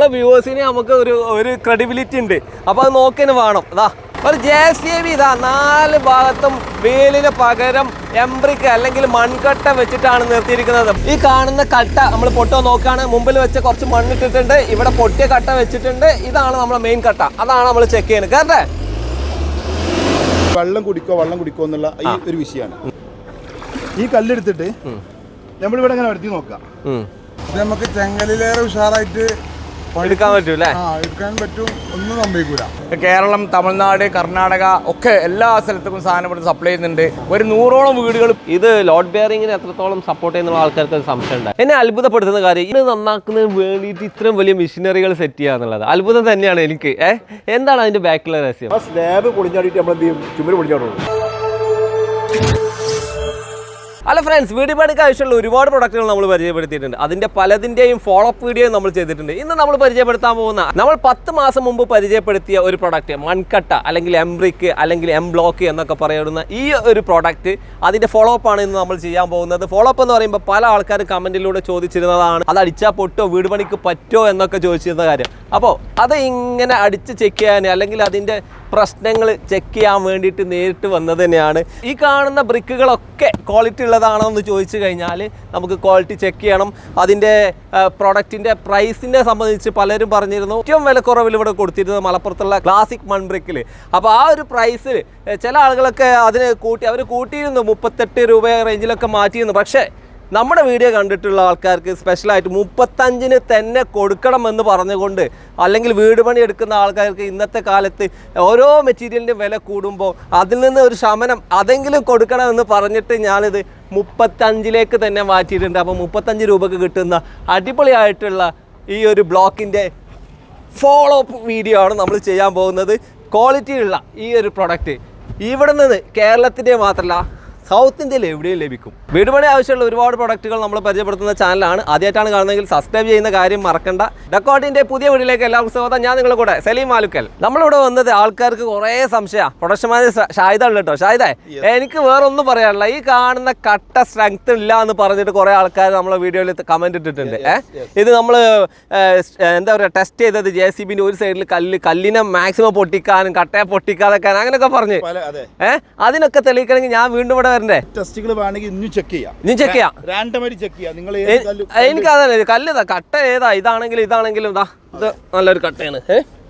നമ്മളെ വ്യൂവേഴ്സിന് നമുക്ക് ഒരു ഒരു ക്രെഡിബിലിറ്റി ഉണ്ട്. അപ്പോൾ അത് നോക്കിന് വേണം. അതാ ഒരു ജെ സി ബി ഇതാ നാല് ഭാഗത്തും വേലിന് പകരം എംബ്രിക്ക് അല്ലെങ്കിൽ മൺകട്ട വെച്ചിട്ടാണ് നിർത്തിയിരിക്കുന്നത്. ഈ കാണുന്ന കട്ട നമ്മൾ പൊട്ടോ നോക്കുകയാണ്. മുമ്പിൽ വെച്ച് കുറച്ച് മണ്ണിട്ടിട്ടുണ്ട്. ഇവിടെ പൊട്ടിയ കട്ട വെച്ചിട്ടുണ്ട്. ഇതാണ് നമ്മളെ മെയിൻ കട്ട. അതാണ് നമ്മൾ ചെക്ക് ചെയ്യുന്നത്. കേട്ടെ? വെള്ളം കുടിക്കോ വെള്ളം കുടിക്കോ എന്നുള്ള ഈ ഒരു വിഷയമാണ്. ഈ കല്ലെടുത്തിട്ട് നമ്മളിവിടെ ഇങ്ങനെ വരുത്തി നോക്കാം ഇത് നമുക്ക് ചെങ്ങലിലേറെ ഉഷാറായിട്ട് എടുക്കാൻ പറ്റും അല്ലേ ആ എടുക്കാൻ പറ്റും. ഒന്നും സംഭവിക്കൂല. കേരളം തമിഴ്നാട് കർണാടക ഒക്കെ എല്ലാ സ്ഥലത്തും സാധനം ഇവിടെ സപ്ലൈ ചെയ്യുന്നുണ്ട്. ഒരു നൂറോളം വീടുകൾ ഇത് ലോഡ് ബെയറിങ്ങിന് എത്രത്തോളം സപ്പോർട്ട് ചെയ്യുന്ന ആൾക്കാർക്ക് ഒരു സംശയം ഉണ്ട്. എന്നെ അത്ഭുതപ്പെടുത്തുന്ന കാര്യം ഇത് നന്നാക്കുന്നതിന് വേണ്ടിയിട്ട് ഇത്രയും വലിയ മെഷീനറികൾ സെറ്റ് ചെയ്യുക എന്നുള്ളത്. അത്ഭുതം തന്നെയാണ് എനിക്ക്. ഏഹ് എന്താണ് അതിന്റെ ബാക്കിലെ രഹസ്യം? സ്ലാബ് പൊളിഞ്ഞാടിയിട്ട് നമ്മൾ എന്ത് ചെയ്യും? ചുമര് പൊളിഞ്ഞാടുള്ളൂ. അല്ല ഫ്രണ്ട്സ് വീഡിയോ പണിക്ക് ആവശ്യമുള്ള ഒരുപാട് പ്രൊഡക്റ്റുകൾ നമ്മൾ പരിചയപ്പെടുത്തിയിട്ടുണ്ട്. അതിന്റെ പലതിന്റെയും ഫോളോ അപ്പ് വീഡിയോ നമ്മൾ ചെയ്തിട്ടുണ്ട്. ഇന്ന് നമ്മൾ പരിചയപ്പെടുത്താൻ പോകുന്ന നമ്മൾ പത്ത് മാസം മുമ്പ് പരിചയപ്പെടുത്തിയ ഒരു പ്രൊഡക്റ്റ് മൺകട്ട അല്ലെങ്കിൽ എംബ്രിക്ക് അല്ലെങ്കിൽ എം ബ്ലോക്ക് എന്നൊക്കെ പറയുന്ന ഈ ഒരു പ്രൊഡക്റ്റ് അതിന്റെ ഫോളോ അപ്പ് ആണ് ഇന്ന് നമ്മൾ ചെയ്യാൻ പോകുന്നത്. ഫോളോ അപ്പ് എന്ന് പറയുമ്പോൾ പല ആൾക്കാരും കമന്റിലൂടെ ചോദിച്ചിരുന്നതാണ് അത് അടിച്ചാൽ പൊട്ടോ വീട് പണിക്ക് പറ്റോ? എന്നൊക്കെ ചോദിച്ചിരുന്ന കാര്യം. അപ്പോൾ അത് ഇങ്ങനെ അടിച്ച് ചെക്ക് ചെയ്യാൻ അല്ലെങ്കിൽ അതിന്റെ പ്രശ്നങ്ങൾ ചെക്ക് ചെയ്യാൻ വേണ്ടിയിട്ട് നേരിട്ട് വന്നത് തന്നെയാണ്. ഈ കാണുന്ന ബ്രിക്കുകളൊക്കെ ക്വാളിറ്റി ഉള്ളതാണോ എന്ന് ചോദിച്ചു കഴിഞ്ഞാൽ നമുക്ക് ക്വാളിറ്റി ചെക്ക് ചെയ്യണം. അതിന്റെ പ്രൊഡക്റ്റിന്റെ പ്രൈസിനെ സംബന്ധിച്ച് പലരും പറഞ്ഞിരുന്നു. ഏറ്റവും വിലക്കുറവിൽ ഇവിടെ കൊടുത്തിരുന്നത് മലപ്പുറത്തുള്ള ക്ലാസിക് മൺബ്രിക്കിൽ അപ്പോൾ ആ ഒരു പ്രൈസിൽ ചില ആളുകളൊക്കെ അതിന് കൂട്ടി അവർ കൂട്ടിയിരുന്നു മുപ്പത്തെട്ട് രൂപ റേഞ്ചിലൊക്കെ മാറ്റിയിരുന്നു. പക്ഷേ നമ്മുടെ വീഡിയോ കണ്ടിട്ടുള്ള ആൾക്കാർക്ക് സ്പെഷ്യലായിട്ട് മുപ്പത്തഞ്ചിന് തന്നെ കൊടുക്കണം എന്ന് പറഞ്ഞുകൊണ്ട് അല്ലെങ്കിൽ വീട് പണി എടുക്കുന്ന ആൾക്കാർക്ക് ഇന്നത്തെ കാലത്ത് ഓരോ മെറ്റീരിയലിന്റെ വില കൂടുമ്പോൾ അതിൽ നിന്ന് ഒരു ശമനം അതെങ്കിലും കൊടുക്കണമെന്ന് പറഞ്ഞിട്ട് ഞാനിത് മുപ്പത്തഞ്ചിലേക്ക് തന്നെ മാറ്റിയിട്ടുണ്ട്. അപ്പോൾ മുപ്പത്തഞ്ച് രൂപക്ക് കിട്ടുന്ന അടിപൊളിയായിട്ടുള്ള ഈ ഒരു ബ്ലോക്കിന്റെ ഫോളോ അപ്പ് വീഡിയോ ആണ് നമ്മൾ ചെയ്യാൻ പോകുന്നത്. ക്വാളിറ്റിയുള്ള ഈ ഒരു പ്രൊഡക്റ്റ് ഇവിടെ നിന്ന് കേരളത്തിന്റെ മാത്രമല്ല സൗത്ത് ഇന്ത്യയിൽ എവിടെയും ലഭിക്കും. വീട് പണി ആവശ്യമുള്ള ഒരുപാട് പ്രൊഡക്റ്റുകൾ നമ്മൾ പരിചയപ്പെടുത്തുന്ന ചാനലാണ്. ആദ്യമായിട്ടാണ് കാണുന്നതെങ്കിൽ സബ്സ്ക്രൈബ് ചെയ്യുന്ന കാര്യം മറക്കണ്ട. ഡെക്കോട്ടിന്റെ പുതിയ വീഡിയോയിലേക്ക് എല്ലാവർക്കും സ്വാഗതം. ഞാൻ നിങ്ങളുടെ കൂടെ സലീം മാലുക്കൽ. നമ്മളിവിടെ വന്നത് ആൾക്കാർക്ക് കുറേ സംശയമാണ് പ്രൊഡക്ഷൻ മാനേജർ ഷാഹിദ ഉള്ളു കേട്ടോ. ഷായിദേ എനിക്ക് വേറെ ഒന്നും പറയാനില്ല. ഈ കാണുന്ന കട്ട സ്ട്രെങ്ത് ഇല്ല എന്ന് പറഞ്ഞിട്ട് കുറേ ആൾക്കാർ നമ്മളെ വീഡിയോയിൽ കമന്റ് ഇട്ടിട്ടുണ്ട്. ഇത് നമ്മൾ എന്താ പറയുക ടെസ്റ്റ് ചെയ്തത് ജെ സി ബിന്റെ ഒരു സൈഡിൽ കല്ല് കല്ലിനെ മാക്സിമം പൊട്ടിക്കാനും കട്ടയെ പൊട്ടിക്കാതെ അങ്ങനെയൊക്കെ പറഞ്ഞ്. ഏഹ് അതിനൊക്കെ തെളിയിക്കണമെങ്കിൽ ഞാൻ വീണ്ടും ഇവിടെ വരണ്ടേ ടെസ്റ്റുകൾ വേണമെങ്കിൽ ഇന്നും ചെക്ക് ചെയ്യാം. ഇനി ചെക്ക് ചെയ്യാം. റാൻഡമായിട്ട് ചെക്ക് ചെയ്യാം. നിങ്ങൾ എ- എനിക്ക് അതല്ലേ കല്ല് ഇതാ കട്ട ഏതാ ഇതാണെങ്കിലും ഇതാണെങ്കിലും ഇതാ ഇത് നല്ലൊരു കട്ടയാണ്.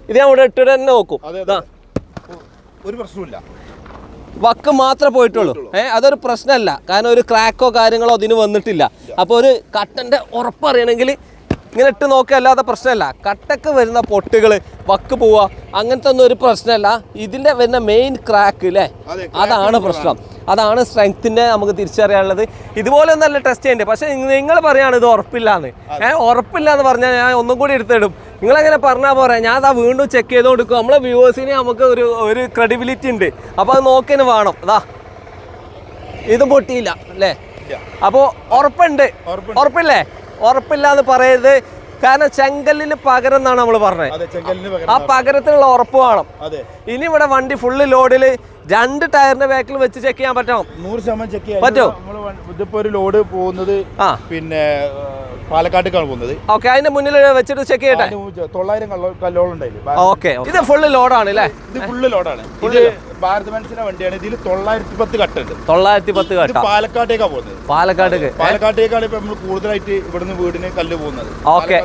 ഇത് ഞാൻ ഇവിടെ ഇട്ടിട്ട് തന്നെ നോക്കും. അതെ ഇതാ. ഒരു പ്രശ്നമില്ല വക്ക് മാത്രമേ പോയിട്ടുള്ളൂ. ഏഹ് അതൊരു പ്രശ്നമല്ല. കാരണം ഒരു ക്രാക്കോ കാര്യങ്ങളോ അതിന് വന്നിട്ടില്ല. അപ്പോൾ ഒരു കട്ടന്റെ ഉറപ്പറിയണമെങ്കിൽ ഇങ്ങനെ ഇട്ട് നോക്കുക അല്ലാതെ പ്രശ്നമല്ല. കട്ടക്ക് വരുന്ന പൊട്ടുകൾ വക്ക് പോവുക അങ്ങനത്തെ ഒന്നും ഒരു പ്രശ്നമല്ല. ഇതിന്റെ വരുന്ന മെയിൻ ക്രാക്ക് അല്ലേ അതാണ് പ്രശ്നം. അതാണ് സ്ട്രെങ്ത്തിന്റെ നമുക്ക് തിരിച്ചറിയാനുള്ളത്. ഇതുപോലെ ഒന്നല്ല ടെസ്റ്റ് ചെയ്യേണ്ടത് പക്ഷേ നിങ്ങൾ പറയാണ് ഇത് ഉറപ്പില്ലാന്ന്. ഏഹ് ഉറപ്പില്ല എന്ന് പറഞ്ഞാൽ ഞാൻ ഒന്നും കൂടി എടുത്തിടും. നിങ്ങളെങ്ങനെ പറഞ്ഞാൽ പോരാ. ഞാൻ അതാ വീണ്ടും ചെക്ക് ചെയ്ത് കൊടുക്കും നമ്മളെ വ്യൂവേഴ്സിന് നമുക്ക് ഒരു ഒരു ക്രെഡിബിലിറ്റി ഉണ്ട്. അപ്പോൾ അത് നോക്കിന് വേണം. അതാ. ഇതും പൊട്ടിയില്ല. അല്ലേ? അപ്പോൾ ഉറപ്പുണ്ട്. ഉറപ്പില്ലേ? ഉറപ്പില്ല എന്ന് പറയരുത്. കാരണം ചെങ്കല്ലിന് പകരം എന്നാണ് നമ്മൾ പറഞ്ഞത് ആ പകരം പകരത്തിനുള്ള ഉറപ്പ് വേണം. ഇനി ഇവിടെ വണ്ടി ഫുള്ള് ലോഡിൽ രണ്ട് ടയറിന്റെ ബാക്കിൽ വെച്ച് ചെക്ക് ചെയ്യാൻ പറ്റണം? നൂറ് ശതമാനം ചെക്ക് ചെയ്യാം. പറ്റുമോ? നമ്മൾ ഇതിപ്പോ ഒരു ലോഡ് പോകുന്നത് ആ. പിന്നെ പാലക്കാട്ടേക്കാണ് പോകുന്നത്. ഓക്കെ അതിന്റെ മുന്നിൽ വെച്ചിട്ട് ചെക്ക് ചെയ്യട്ടെ? തൊള്ളായിരം കല്ലോ കല്ലോളം ഉണ്ടായില്ലേ? ഓക്കെ ഇത് ഫുള്ള് ലോഡാണ് അല്ലേ ഇത് ഫുള്ള് ലോഡാണ് ഇത് ഭാരത് ബെൻസിന്റെ വണ്ടിയാണ്. ഇതിൽ തൊള്ളായിരത്തി പത്ത് കട്ടുണ്ട് തൊള്ളായിരത്തി പത്ത് കട്ട് പാലക്കാട്ടേക്കാ പോകുന്നത്. പാലക്കാട്ടേക്ക്. പാലക്കാട്ടേക്കാണ് ഇപ്പൊ നമ്മൾ കൂടുതലായിട്ട് ഇവിടുന്ന് വീടിന് കല്ല് പോകുന്നത്. ഓക്കെ.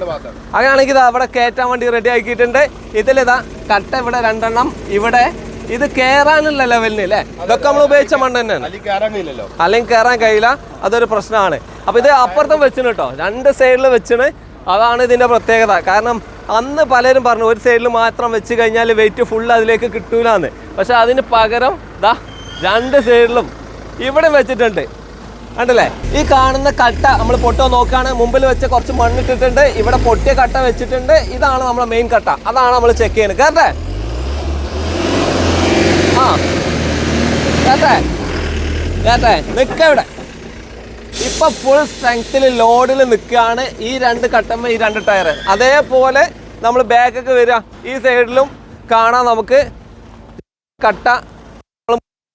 അങ്ങനെയാണെങ്കിൽ ഇതാ അവിടെ കയറ്റാൻ വേണ്ടി റെഡി ആക്കിയിട്ടുണ്ട്. ഇതിലിതാ കട്ട ഇവിടെ രണ്ടെണ്ണം. ഇവിടെ ഇത് കേറാനുള്ള ലെവലിന് അല്ലേ ഇതൊക്കെ നമ്മൾ ഉപയോഗിച്ച മണ്ണ് തന്നെയാണ്. അല്ലെങ്കിൽ കയറാൻ കഴിയില്ല. അതൊരു പ്രശ്നമാണ്. അപ്പോൾ ഇത് അപ്പുറത്തും വെച്ചിന് കേട്ടോ രണ്ട് സൈഡിൽ വെച്ചിന്. അതാണ് ഇതിന്റെ പ്രത്യേകത. കാരണം അന്ന് പലരും പറഞ്ഞു ഒരു സൈഡിൽ മാത്രം വെച്ച് കഴിഞ്ഞാൽ വെയിറ്റ് ഫുൾ അതിലേക്ക് കിട്ടൂലാന്ന്. പക്ഷെ അതിന് പകരം ദാ രണ്ട് സൈഡിലും ഇവിടെ വെച്ചിട്ടുണ്ട്. കണ്ടല്ലേ? ഈ കാണുന്ന കട്ട നമ്മൾ പൊട്ടോ നോക്കുകയാണ്. മുമ്പിൽ വെച്ച് കുറച്ച് മണ്ണിട്ടിട്ടുണ്ട് ഇവിടെ പൊട്ടിയ കട്ട വെച്ചിട്ടുണ്ട്. ഇതാണ് നമ്മുടെ മെയിൻ കട്ട. അതാണ് നമ്മൾ ചെക്ക് ചെയ്യുന്നത്. കേട്ടെ കേട്ടെ കേട്ടെ നിക്ക ഇവിടെ. ഇപ്പൊ ഫുൾ സ്ട്രെങ്ത്തിൽ ലോഡിൽ നിൽക്കുകയാണ് ഈ രണ്ട് കട്ടമ്മ ഈ രണ്ട് ടയർ അതേപോലെ നമ്മൾ ബാക്കൊക്കെ വരിക ഈ സൈഡിലും കാണാം നമുക്ക്. കട്ട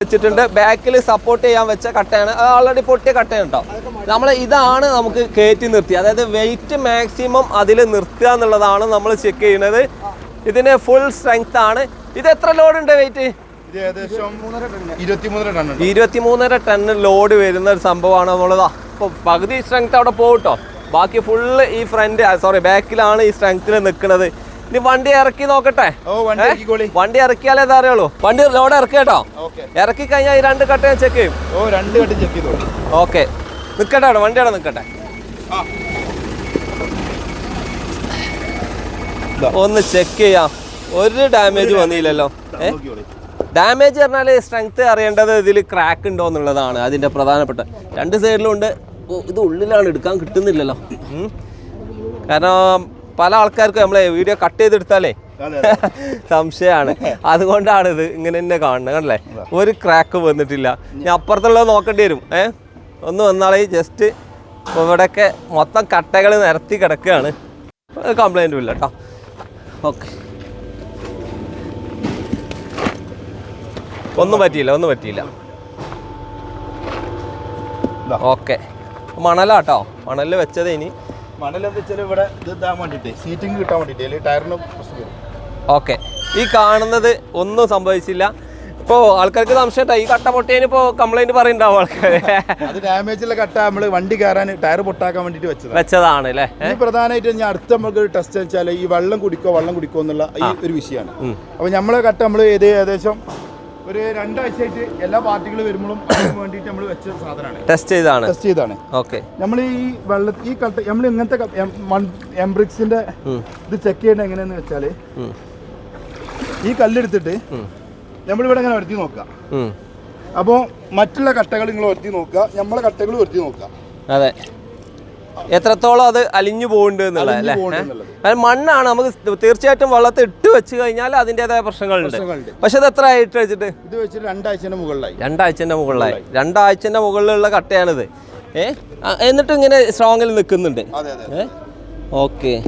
വെച്ചിട്ടുണ്ട്. ബാക്കിൽ സപ്പോർട്ട് ചെയ്യാൻ വെച്ച കട്ടയാണ്. അത് ഓൾറെഡി പൊട്ടിയ കട്ടയാണ് കേട്ടോ നമ്മൾ ഇതാണ് നമുക്ക് കയറ്റി നിർത്തി. അതായത് വെയിറ്റ് മാക്സിമം അതിൽ നിർത്തുക എന്നുള്ളതാണ് നമ്മൾ ചെക്ക് ചെയ്യുന്നത്. ഇതിന് ഫുൾ സ്ട്രെങ്ത് ആണ്. ഇത് എത്ര ലോഡ് ഉണ്ട് വെയിറ്റ് ഇത് ഏകദേശം ഇരുപത്തിമൂന്നര ടൺ ഇരുപത്തിമൂന്നര ടൺ ലോഡ് വരുന്ന ഒരു സംഭവമാണ് എന്നുള്ളതാ അപ്പോൾ പകുതി സ്ട്രെങ്ത് അവിടെ പോകട്ടോ ബാക്കി ഫുള്ള് ഈ ഫ്രണ്ട് സോറി ബാക്കിലാണ് ഈ സ്ട്രെങ്ത്തിൽ നിൽക്കുന്നത് ഇനി വണ്ടി ഇറക്കി നോക്കട്ടെ? ഓ വണ്ടി ഇറക്കിയാലേ ഇതാ അറിയുള്ളൂ വണ്ടി ലോഡ് ഇറക്കി കേട്ടോ. ഇറക്കി കഴിഞ്ഞാൽ ഈ രണ്ട് കട്ട ഞാൻ ചെക്ക് ചെയ്യും. ഓ രണ്ട് കട്ട ചെക്ക് ചെയ്തോളൂ. ഓക്കെ. നിൽക്കട്ടെ അവിടെ വണ്ടി അവിടെ നിൽക്കട്ടെ ഒന്ന് ചെക്ക് ചെയ്യാം. ഒരു ഡാമേജ് വന്നില്ലല്ലോ. ഏ? നോക്കിക്കോളി. ഡാമേജ് പറഞ്ഞാൽ സ്ട്രെങ്ത് അറിയേണ്ടത് ഇതിൽ ക്രാക്ക് ഉണ്ടോ എന്നുള്ളതാണ് അതിന്റെ പ്രധാനപ്പെട്ട. രണ്ട് സൈഡിലും ഉണ്ട്. ഇത് ഉള്ളിലാണ് എടുക്കാൻ കിട്ടുന്നില്ലല്ലോ. കാരണം പല ആൾക്കാർക്കും നമ്മളെ വീഡിയോ കട്ട് ചെയ്തെടുത്താലേ സംശയമാണ്. അതുകൊണ്ടാണ് ഇത് ഇങ്ങനെ തന്നെ കാണുന്നത്. കണ്ടല്ലേ? ഒരു ക്രാക്ക് വന്നിട്ടില്ല. ഞാൻ അപ്പുറത്തുള്ളത് നോക്കേണ്ടി വരും. ഏ? ഒന്ന് വന്നാളേ ജസ്റ്റ് ഇവിടെയൊക്കെ മൊത്തം കട്ടകൾ നിരത്തി കിടക്കുകയാണ്. കംപ്ലൈന്റും ഇല്ല കേട്ടോ ഓക്കെ ഒന്നും പറ്റിയില്ല ഒന്നും പറ്റിയില്ല. ഓക്കെ. മണലാട്ടോ മണലിൽ വെച്ചത് ഇനി. ഇവിടെ സീറ്റിംഗ് കിട്ടാൻ ടയറിന് ഓക്കെ. ഈ കാണുന്നത് ഒന്നും സംഭവിച്ചില്ല. ഇപ്പോ ആൾക്കാർക്ക് സംശയട്ടോ ഈ കട്ട പൊട്ടിയതിന് ഇപ്പോ കംപ്ലൈന്റ് പറയുന്നുണ്ടാവും ആൾക്കാർ അത് ഡാമേജുള്ള കട്ട നമ്മൾ വണ്ടി കയറാൻ ടയർ പൊട്ടാക്കാൻ വേണ്ടിട്ട് വെച്ചതാണ് വെച്ചതാണ് അല്ലേ? പ്രധാനമായിട്ട് ഞാൻ അടുത്ത നമുക്ക് ടെസ്റ്റ് വെച്ചാൽ ഈ വെള്ളം കുടിക്കോ വെള്ളം കുടിക്കോ എന്നുള്ള ഈ ഒരു വിഷയമാണ്. അപ്പൊ നമ്മളെ കട്ട നമ്മൾ ഏത് ഏകദേശം ഒരു രണ്ടാഴ്ചയായിട്ട് എല്ലാ പാർട്ടികളും വരുമ്പോഴും അതിന് വേണ്ടിയിട്ട് നമ്മൾ വെച്ച സാധനമാണ്. ടെസ്റ്റ് ചെയ്താണ് ടെസ്റ്റ് ചെയ്താണ് ഓക്കെ നമ്മൾ ഈ വെള്ള ഈ കട്ട നമ്മൾ ഇങ്ങനത്തെ എംബ്രിക്സിന്റെ ഇത് ചെക്ക് ചെയ്യേണ്ടത് എങ്ങനെയാന്ന് വെച്ചാൽ ഈ കല്ലെടുത്തിട്ട് നമ്മളിവിടെ ഇങ്ങനെ വരുത്തി നോക്കുക. അപ്പോൾ മറ്റുള്ള കട്ടകൾ നിങ്ങൾ വരുത്തി നോക്കുക നമ്മളെ കട്ടകൾ വരുത്തി നോക്കുക. അതെ. എത്രത്തോളം അത് അലിഞ്ഞു പോകുന്നുണ്ട് എന്നുള്ളത് അല്ലേ? മണ്ണാണ്. നമുക്ക് തീർച്ചയായിട്ടും വള്ളത്തിൽ ഇട്ട് വെച്ച് കഴിഞ്ഞാൽ അതിന്റെതായ പ്രശ്നങ്ങളുണ്ട്. പക്ഷെ ഇത് എത്ര ആയിട്ട് വെച്ചിട്ട്? ഇത് വെച്ചിട്ട് രണ്ടാഴ്ചന്റെ മുകളിലായി. രണ്ടാഴ്ചന്റെ മുകളിലായി. രണ്ടാഴ്ചന്റെ മുകളിലുള്ള കട്ടയാണിത്. ഏ? എന്നിട്ട് ഇങ്ങനെ സ്ട്രോങ്ങിൽ നിൽക്കുന്നുണ്ട്. ഓക്കെ.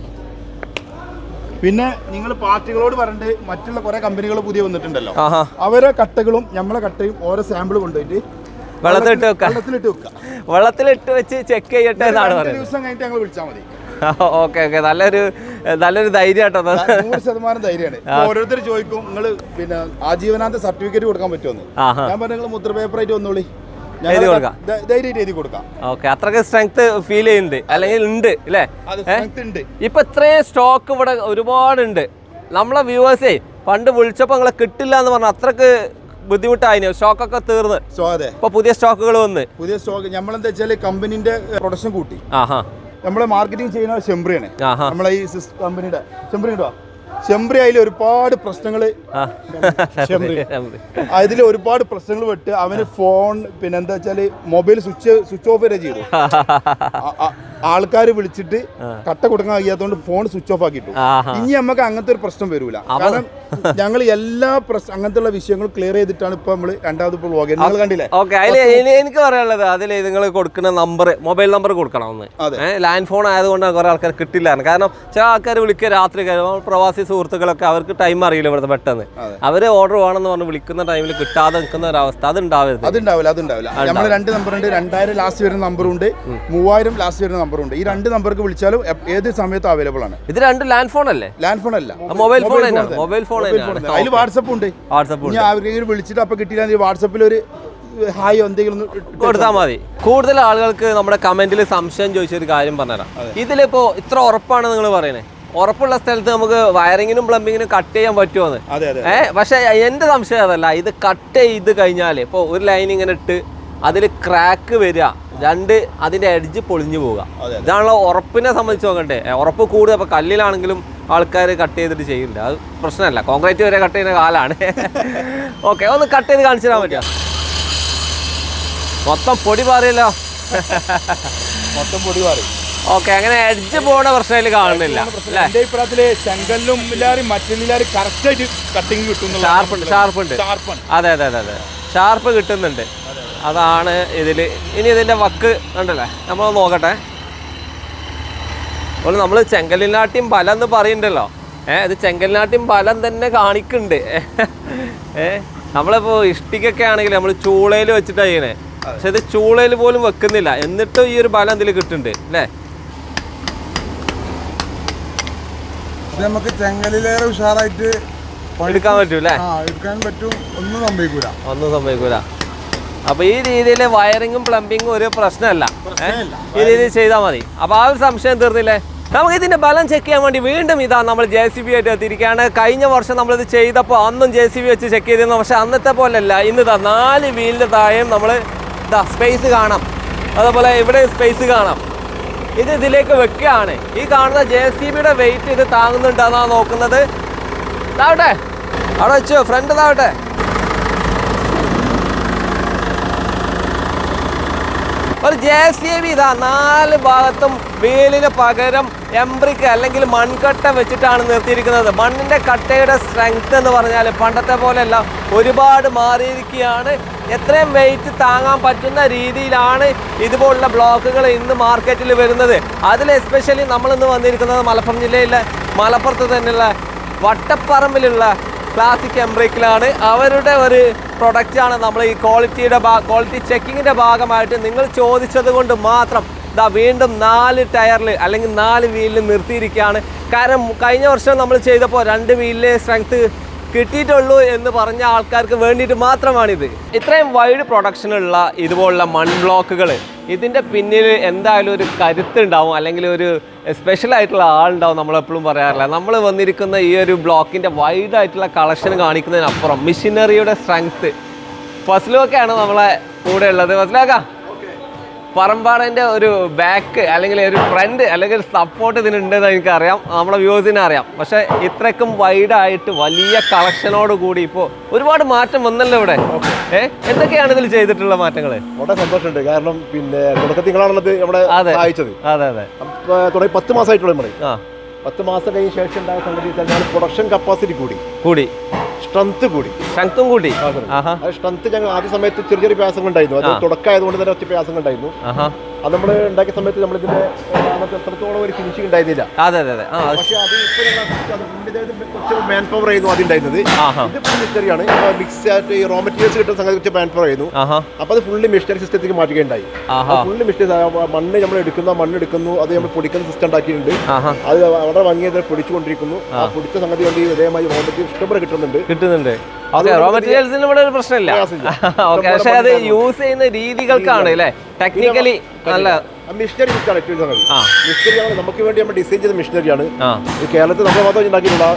പിന്നെ നിങ്ങൾ പാർട്ടികളോട് പറഞ്ഞിട്ട് മറ്റുള്ള കുറെ കമ്പനികൾ പുതിയ വന്നിട്ടുണ്ടല്ലോ. അവരെ കട്ടകളും നമ്മളെ കട്ടയും ഓരോ സാമ്പിൾ കൊണ്ടുപോയിട്ട് വെള്ളത്തിലിട്ട് വെക്കാം. വെള്ളത്തിലിട്ട് വെക്കുക വെള്ളത്തിലിട്ട് വെച്ച് ചെക്ക് ചെയ്യട്ടെ എന്നാണ് പറയുന്നത്. ദിവസം കഴിഞ്ഞിട്ട് ഞങ്ങൾ വിളിച്ചാൽ മതി. Okay okay. നല്ലൊരു നല്ലൊരു ധൈര്യം കേട്ടോ നൂറ് ശതമാനം ധൈര്യമാണ്. ഓരോരുത്തർ ചോദിക്കും നിങ്ങൾ പിന്നെ ആജീവനാന്ത സർട്ടിഫിക്കറ്റ് കൊടുക്കാൻ പറ്റുമെന്ന് ഞാൻ പറഞ്ഞു നിങ്ങൾ മുദ്ര പേപ്പറായിട്ട് വന്നോളി. എഴുതി കൊടുക്കാം. ധൈര്യമായിട്ട് എഴുതി കൊടുക്കാം. ഓക്കെ. അത്രയ്ക്ക് സ്ട്രെങ്ത് ഫീൽ ചെയ്യുന്നുണ്ട്. അല്ലെങ്കിൽ ഉണ്ട് അല്ലേ ഇപ്പൊ ഇത്രയും സ്റ്റോക്ക് ഇവിടെ ഒരുപാടുണ്ട്. നമ്മളെ വ്യൂവേഴ്സേ പണ്ട് വിളിച്ചപ്പോൾ നിങ്ങളെ കിട്ടില്ല എന്ന് പറഞ്ഞ അത്രയ്ക്ക് ബുദ്ധിമുട്ടായിരുന്നു സ്റ്റോക്കൊക്കെ തീർന്ന്. ഇപ്പൊ പുതിയ സ്റ്റോക്കുകൾ വന്ന്. പുതിയ സ്റ്റോക്ക് നമ്മളെന്താ വെച്ചാൽ കമ്പനിന്റെ പ്രൊഡക്ഷൻ കൂട്ടി. ആഹാ. നമ്മളെ മാർക്കറ്റിംഗ് ചെയ്യുന്ന ആഹാ. നമ്മളെ ഈ കമ്പനിയുടെ ചെമ്പ്രി ഉണ്ടോ ഷെംബ്രി അതിൽ ഒരുപാട് പ്രശ്നങ്ങൾ അതിൽ ഒരുപാട് പ്രശ്നങ്ങൾ പെട്ട് അവന് ഫോൺ പിന്നെ എന്താ വെച്ചാൽ മൊബൈൽ സ്വിച്ച് സ്വിച്ച് ഓഫ് വരെ ചെയ്തു. ആൾക്കാർ വിളിച്ചിട്ട് കട്ട കൊടുക്കാൻ കഴിയാത്തതുകൊണ്ട് ഫോൺ സ്വിച്ച് ഓഫ് ആക്കിയിട്ടു. ആഹാ. ഇനി നമുക്ക് അങ്ങനത്തെ ഒരു പ്രശ്നം വരൂല. കാരണം ഞങ്ങൾ എല്ലാ പ്രശ്നം അങ്ങനത്തെ ഉള്ള വിഷയങ്ങൾ ക്ലിയർ ചെയ്തിട്ടാണ് ഇപ്പൊ നമ്മൾ രണ്ടാമത് ഇപ്പോൾ വ്ളോഗ് നിങ്ങൾ കണ്ടില്ലേ? ഓക്കെ. എനിക്ക് പറയാനുള്ളത് അതിൽ നിങ്ങൾ കൊടുക്കുന്ന നമ്പർ മൊബൈൽ നമ്പർ കൊടുക്കണം ഒന്ന്. ലാൻഡ് ഫോൺ ആയതുകൊണ്ടാണ് കുറെ ആൾക്കാർ കിട്ടില്ല. കാരണം ചില ആൾക്കാർ വിളിക്കുക രാത്രി കഴിയുമ്പോൾ പ്രവാസി സുഹൃത്തുക്കളൊക്കെ അവർക്ക് ടൈം അറിയില്ല ഇവിടുത്തെ പെട്ടെന്ന്. അവർ ഓർഡർ വേണമെന്ന് പറഞ്ഞ് വിളിക്കുന്ന ടൈമിൽ കിട്ടാതെ നിൽക്കുന്ന ഒരു അവസ്ഥ. അത് ഉണ്ടാവരുത് അതുണ്ടാവില്ല. അതുണ്ടാവില്ല നമ്മൾ രണ്ട് നമ്പർ ഉണ്ട് രണ്ടായിരം ലാസ്റ്റ് വരുന്ന നമ്പറുണ്ട് മൂവായിരം ലാസ്റ്റ് വരുന്ന നമ്പറുണ്ട് ഈ രണ്ട് നമ്പർക്ക് വിളിച്ചാലും ഏത് സമയത്തും അവൈലബിൾ ആണ്. ഇത് രണ്ട് ലാൻഡ് ഫോൺ അല്ലേ? ലാൻഡ് ഫോൺ അല്ല. മൊബൈൽ ഫോൺ മൊബൈൽ ഫോൺ അതിൽ വാട്സപ്പ് ഉണ്ട്. വാട്സപ്പ് ഞാൻ അവർക്ക് വിളിച്ചിട്ട് അപ്പൊ കിട്ടിയില്ല വാട്സപ്പിൽ ഒരു ഹായ് എന്തെങ്കിലും കൊടുത്താൽ മതി. കൂടുതൽ ആളുകൾക്ക് നമ്മുടെ കമന്റിൽ സംശയം ചോദിച്ചൊരു കാര്യം പറഞ്ഞുതരാം. ഇതിലിപ്പോ ഇത്ര ഉറപ്പാണ് നിങ്ങൾ പറയണേ ഉറപ്പുള്ള സ്ഥലത്ത് നമുക്ക് വയറിങ്ങിനും പ്ലംബിങ്ങിനും കട്ട് ചെയ്യാൻ പറ്റുമെന്ന്? ഏഹ് പക്ഷെ എന്റെ സംശയം അതല്ല ഇത് കട്ട് ചെയ്ത് കഴിഞ്ഞാൽ ഇപ്പോൾ ഒരു ലൈൻ ഇങ്ങനെ ഇട്ട് അതിൽ ക്രാക്ക് വരിക രണ്ട് അതിന്റെ എഡ്ജ് പൊളിഞ്ഞു പോവുക. ഇതാണല്ലോ ഉറപ്പിനെ സംബന്ധിച്ച് നോക്കണ്ടേ. ഉറപ്പ് കൂടുതൽ അപ്പോൾ കല്ലിലാണെങ്കിലും ആൾക്കാർ കട്ട് ചെയ്തിട്ട് ചെയ്യില്ല. അത് പ്രശ്നമല്ല. കോൺക്രീറ്റ് വരെ കട്ട് ചെയ്യുന്ന കാലാണ്. ഓക്കെ ഒന്ന് കട്ട് ചെയ്ത് കാണിച്ചു തരാൻ പറ്റുമോ? മൊത്തം പൊടി പാറിയല്ലോ. മൊത്തം പൊടി മാറി ഓക്കെ അങ്ങനെ എഡ്ജ് പോണ പ്രശ്നത്തിൽ കാണുന്നില്ല. എന്റെ അഭിപ്രായത്തിൽ ചെങ്കല്ലും ഇല്ലാരും മറ്റില്ലാരും കറക്റ്റ് ആയിട്ട് കട്ടിങ് കിട്ടുന്നു ഷാർപ്പുണ്ട് ഷാർപ്പുണ്ട് ഉണ്ട്. അതെ അതെ അതെ അതെ. ഷാർപ്പ് കിട്ടുന്നുണ്ട്. അതാണ് ഇതിൽ ഇനി ഇതിന്റെ വക്ക് ഉണ്ടല്ലേ നമ്മൾ നോക്കട്ടെ. അപ്പോൾ നമ്മൾ ചെങ്കലിനാട്ടിയും ബലം എന്ന് പറയുന്നുണ്ടല്ലോ ഏഹ് ഇത് ചെങ്കലിനാട്ടിയും ബലം തന്നെ കാണിക്കുന്നുണ്ട് ഏഹ് നമ്മളിപ്പോൾ ഇഷ്ടികൊക്കെ ആണെങ്കിൽ നമ്മൾ ചൂളയിൽ വെച്ചിട്ടാണ് ചെയ്യണേ. പക്ഷെ ഇത് ചൂളയിൽ പോലും വെക്കുന്നില്ല. എന്നിട്ടും ഈ ഒരു ബലം ഇതിൽ കിട്ടുന്നുണ്ട്. അല്ലേ? ഇത് നമുക്ക് ചെങ്കലിലേറെ ഉഷാറായിട്ട് എടുക്കാൻ പറ്റും അല്ലേ ആ എടുക്കാൻ പറ്റും. ഒന്നും സംഭവിക്കൂല. ഒന്നും സംഭവിക്കൂല. അപ്പൊ ഈ രീതിയിൽ വയറിങ്ങും പ്ലംബിങ്ങും ഒരു പ്രശ്നമല്ല? ഈ രീതിയിൽ ചെയ്താൽ മതി. അപ്പൊ ആ ഒരു സംശയം തീർന്നില്ലേ? നമുക്ക് ഇതിന്റെ ബലം ചെക്ക് ചെയ്യാൻ വേണ്ടി വീണ്ടും ഇതാ നമ്മൾ ജെ സി ബി ആയിട്ട് എത്തിയിരിക്കുകയാണ്. കഴിഞ്ഞ വർഷം നമ്മളിത് ചെയ്തപ്പോൾ അന്നും ജെ സി ബി വെച്ച് ചെക്ക് ചെയ്തിരുന്നു. പക്ഷെ അന്നത്തെ പോലെയല്ല ഇന്ന് ഇതാ നാല് വീലിന്റെ താഴെയും നമ്മൾ ഇതാ സ്പേസ് കാണാം. അതുപോലെ ഇവിടെ സ്പേസ് കാണാം. ഇത് ഇതിലേക്ക് വെക്കുകയാണ്. ഈ കാണുന്ന ജെ സി ബിയുടെ വെയിറ്റ് ഇത് താങ്ങുന്നുണ്ടെന്നാണ് നോക്കുന്നത്. താവട്ടെ. അവിടെ വെച്ചോ ഫ്രണ്ട് താവട്ടെ. ഒരു ജെ സി ബി ഇതാ നാല് ഭാഗത്തും വീലിന് പകരം എംബ്രിക്ക് അല്ലെങ്കിൽ മൺകട്ട വെച്ചിട്ടാണ് നിർത്തിയിരിക്കുന്നത്. മണ്ണിന്റെ കട്ടയുടെ സ്ട്രെങ്ത് എന്ന് പറഞ്ഞാൽ പണ്ടത്തെ പോലെയല്ല ഒരുപാട് മാറിയിരിക്കുകയാണ്. എത്രയും വെയിറ്റ് താങ്ങാൻ പറ്റുന്ന രീതിയിലാണ് ഇതുപോലുള്ള ബ്ലോക്കുകൾ ഇന്ന് മാർക്കറ്റിൽ വരുന്നത്. അതിൽ എസ്പെഷ്യലി നമ്മളിന്ന് വന്നിരിക്കുന്നത് മലപ്പുറം ജില്ലയിലെ മലപ്പുറത്ത് തന്നെയുള്ള വട്ടപ്പറമ്പിലുള്ള ക്ലാസിക് എംബ്രിക്കിലാണ് അവരുടെ ഒരു പ്രൊഡക്റ്റാണ് നമ്മൾ ഈ ക്വാളിറ്റിയുടെ ഭാ ക്വാളിറ്റി ചെക്കിങ്ങിന്റെ ഭാഗമായിട്ട് നിങ്ങൾ ചോദിച്ചത് കൊണ്ട് മാത്രം ഇതാ വീണ്ടും നാല് ടയറിൽ അല്ലെങ്കിൽ നാല് വീലിൽ നിർത്തിയിരിക്കുകയാണ്. കാരണം കഴിഞ്ഞ വർഷം നമ്മൾ ചെയ്തപ്പോൾ രണ്ട് വീലിലെ സ്ട്രെങ്ത്ത് കിട്ടിയിട്ടുള്ളൂ എന്ന് പറഞ്ഞ ആൾക്കാർക്ക് വേണ്ടിയിട്ട് മാത്രമാണിത്. ഇത്രയും വൈഡ് പ്രൊഡക്ഷനുള്ള ഇതുപോലുള്ള മൺ ബ്ലോക്കുകൾ ഇതിന്റെ പിന്നിൽ എന്തായാലും ഒരു കരുത്തുണ്ടാവും അല്ലെങ്കിൽ ഒരു സ്പെഷ്യൽ ആയിട്ടുള്ള ആളുണ്ടാവും നമ്മളെപ്പോഴും പറയാറില്ല. നമ്മൾ വന്നിരിക്കുന്ന ഈ ഒരു ബ്ലോക്കിന്റെ വൈഡ് ആയിട്ടുള്ള കളക്ഷൻ കാണിക്കുന്നതിനപ്പുറം മെഷീനറിയുടെ സ്ട്രെങ്ത്ത് ഫസ്ലുമൊക്കെയാണ് നമ്മളെ കൂടെ ഉള്ളത്. ഫസ്ലാക്ക പറമ്പാടന്റെ ഒരു ബാക്ക് അല്ലെങ്കിൽ ഒരു ഫ്രണ്ട് അല്ലെങ്കിൽ ഒരു സപ്പോർട്ട് ഇതിനുണ്ടെന്ന് എനിക്കറിയാം. നമ്മുടെ വ്യൂസിനെ അറിയാം. പക്ഷേ ഇത്രക്കും വൈഡായിട്ട് വലിയ കളക്ഷനോട് കൂടി ഇപ്പോൾ ഒരുപാട് മാറ്റം വന്നല്ലോ ഇവിടെ. ഏ? എന്തൊക്കെയാണ് ഇതിൽ ചെയ്തിട്ടുള്ള മാറ്റങ്ങൾ വളരെ സന്തോഷമുണ്ട്. കാരണം പിന്നെ തുടക്കത്തിൽ നിങ്ങളാണുള്ളത് നമ്മുടെ അതെ. അതെ അതെ. തുടങ്ങി പത്ത് മാസമായിട്ടുള്ള നമ്മൾ പത്ത് മാസം കഴിഞ്ഞ ശേഷം ഉണ്ടായ സംഗതി തന്നെ പ്രൊഡക്ഷൻ കപ്പാസിറ്റി കൂടി. കൂടി. സ്ട്രെങ്ത് കൂടി. സ്ട്രെങ്ത്തും കൂടി? സ്ട്രെങ്ത് ഞങ്ങൾ ആദ്യ സമയത്ത് ചെറിയ ചെറിയ പ്രയാസങ്ങൾ ഉണ്ടായിരുന്നു അത് തുടക്കമായതുകൊണ്ട് തന്നെ ഒറ്റ പ്രയാസങ്ങൾ ഉണ്ടായിരുന്നു അത് നമ്മൾ ഉണ്ടാക്കിയ സമയത്ത് നമ്മൾ ഇതിന്റെ എത്രത്തോളം ഒരു ഫിനിഷിംഗ് ഉണ്ടായിരുന്നില്ല. അതെ അതെ അതെ. പക്ഷേ അത് ഇപ്പോൾ മാൻ പവർ ആയിരുന്നു ആദ്യം ഉണ്ടായിരുന്നത്. ഇത് മിക്സ് ആയിട്ട് ഈ റോ മെറ്റീരിയൽസ് കിട്ടുന്ന സംഗതി കുറച്ച് മാൻ പവർ ആയിരുന്നു അപ്പോൾ അത് ഫുള്ള് മിഷനറി സിസ്റ്റത്തേക്ക് മാറ്റുകയുണ്ടായി. ഫുള്ള് മിഷനറി മണ്ണ് നമ്മൾ എടുക്കുന്ന മണ്ണ് എടുക്കുന്നു അത് നമ്മൾ പൊടിക്കുന്ന സിസ്റ്റം ഉണ്ടാക്കിയിട്ടുണ്ട്. അത് അവിടെ വാങ്ങിയത് പൊടിച്ചുകൊണ്ടിരിക്കുന്നു. ആ പൊടിച്ച സംഗതി കൊണ്ട് ഇതേമാതിരി റോ മെറ്റീരിയൽ ഇഷ്ടംപോലെ കിട്ടുന്നുണ്ട്. കിട്ടുന്നുണ്ട്. ഓക്കെ റോ മെറ്റീരിയൽസിന് ഇവിടെ ഒരു പ്രശ്നമില്ല. ഓക്കെ പക്ഷെ അത് യൂസ് ചെയ്യുന്ന രീതികൾക്കാണ് അല്ലേ? ടെക്നിക്കലി നല്ല മിഷനറി. മിഷനറിയാണ് നമുക്ക് വേണ്ടി നമ്മൾ ഡിസൈൻ ചെയ്ത മിഷനറിയാണ് കേരളത്തിൽ നമ്മൾ മാത്രം ഉണ്ടാക്കിയിട്ടുള്ള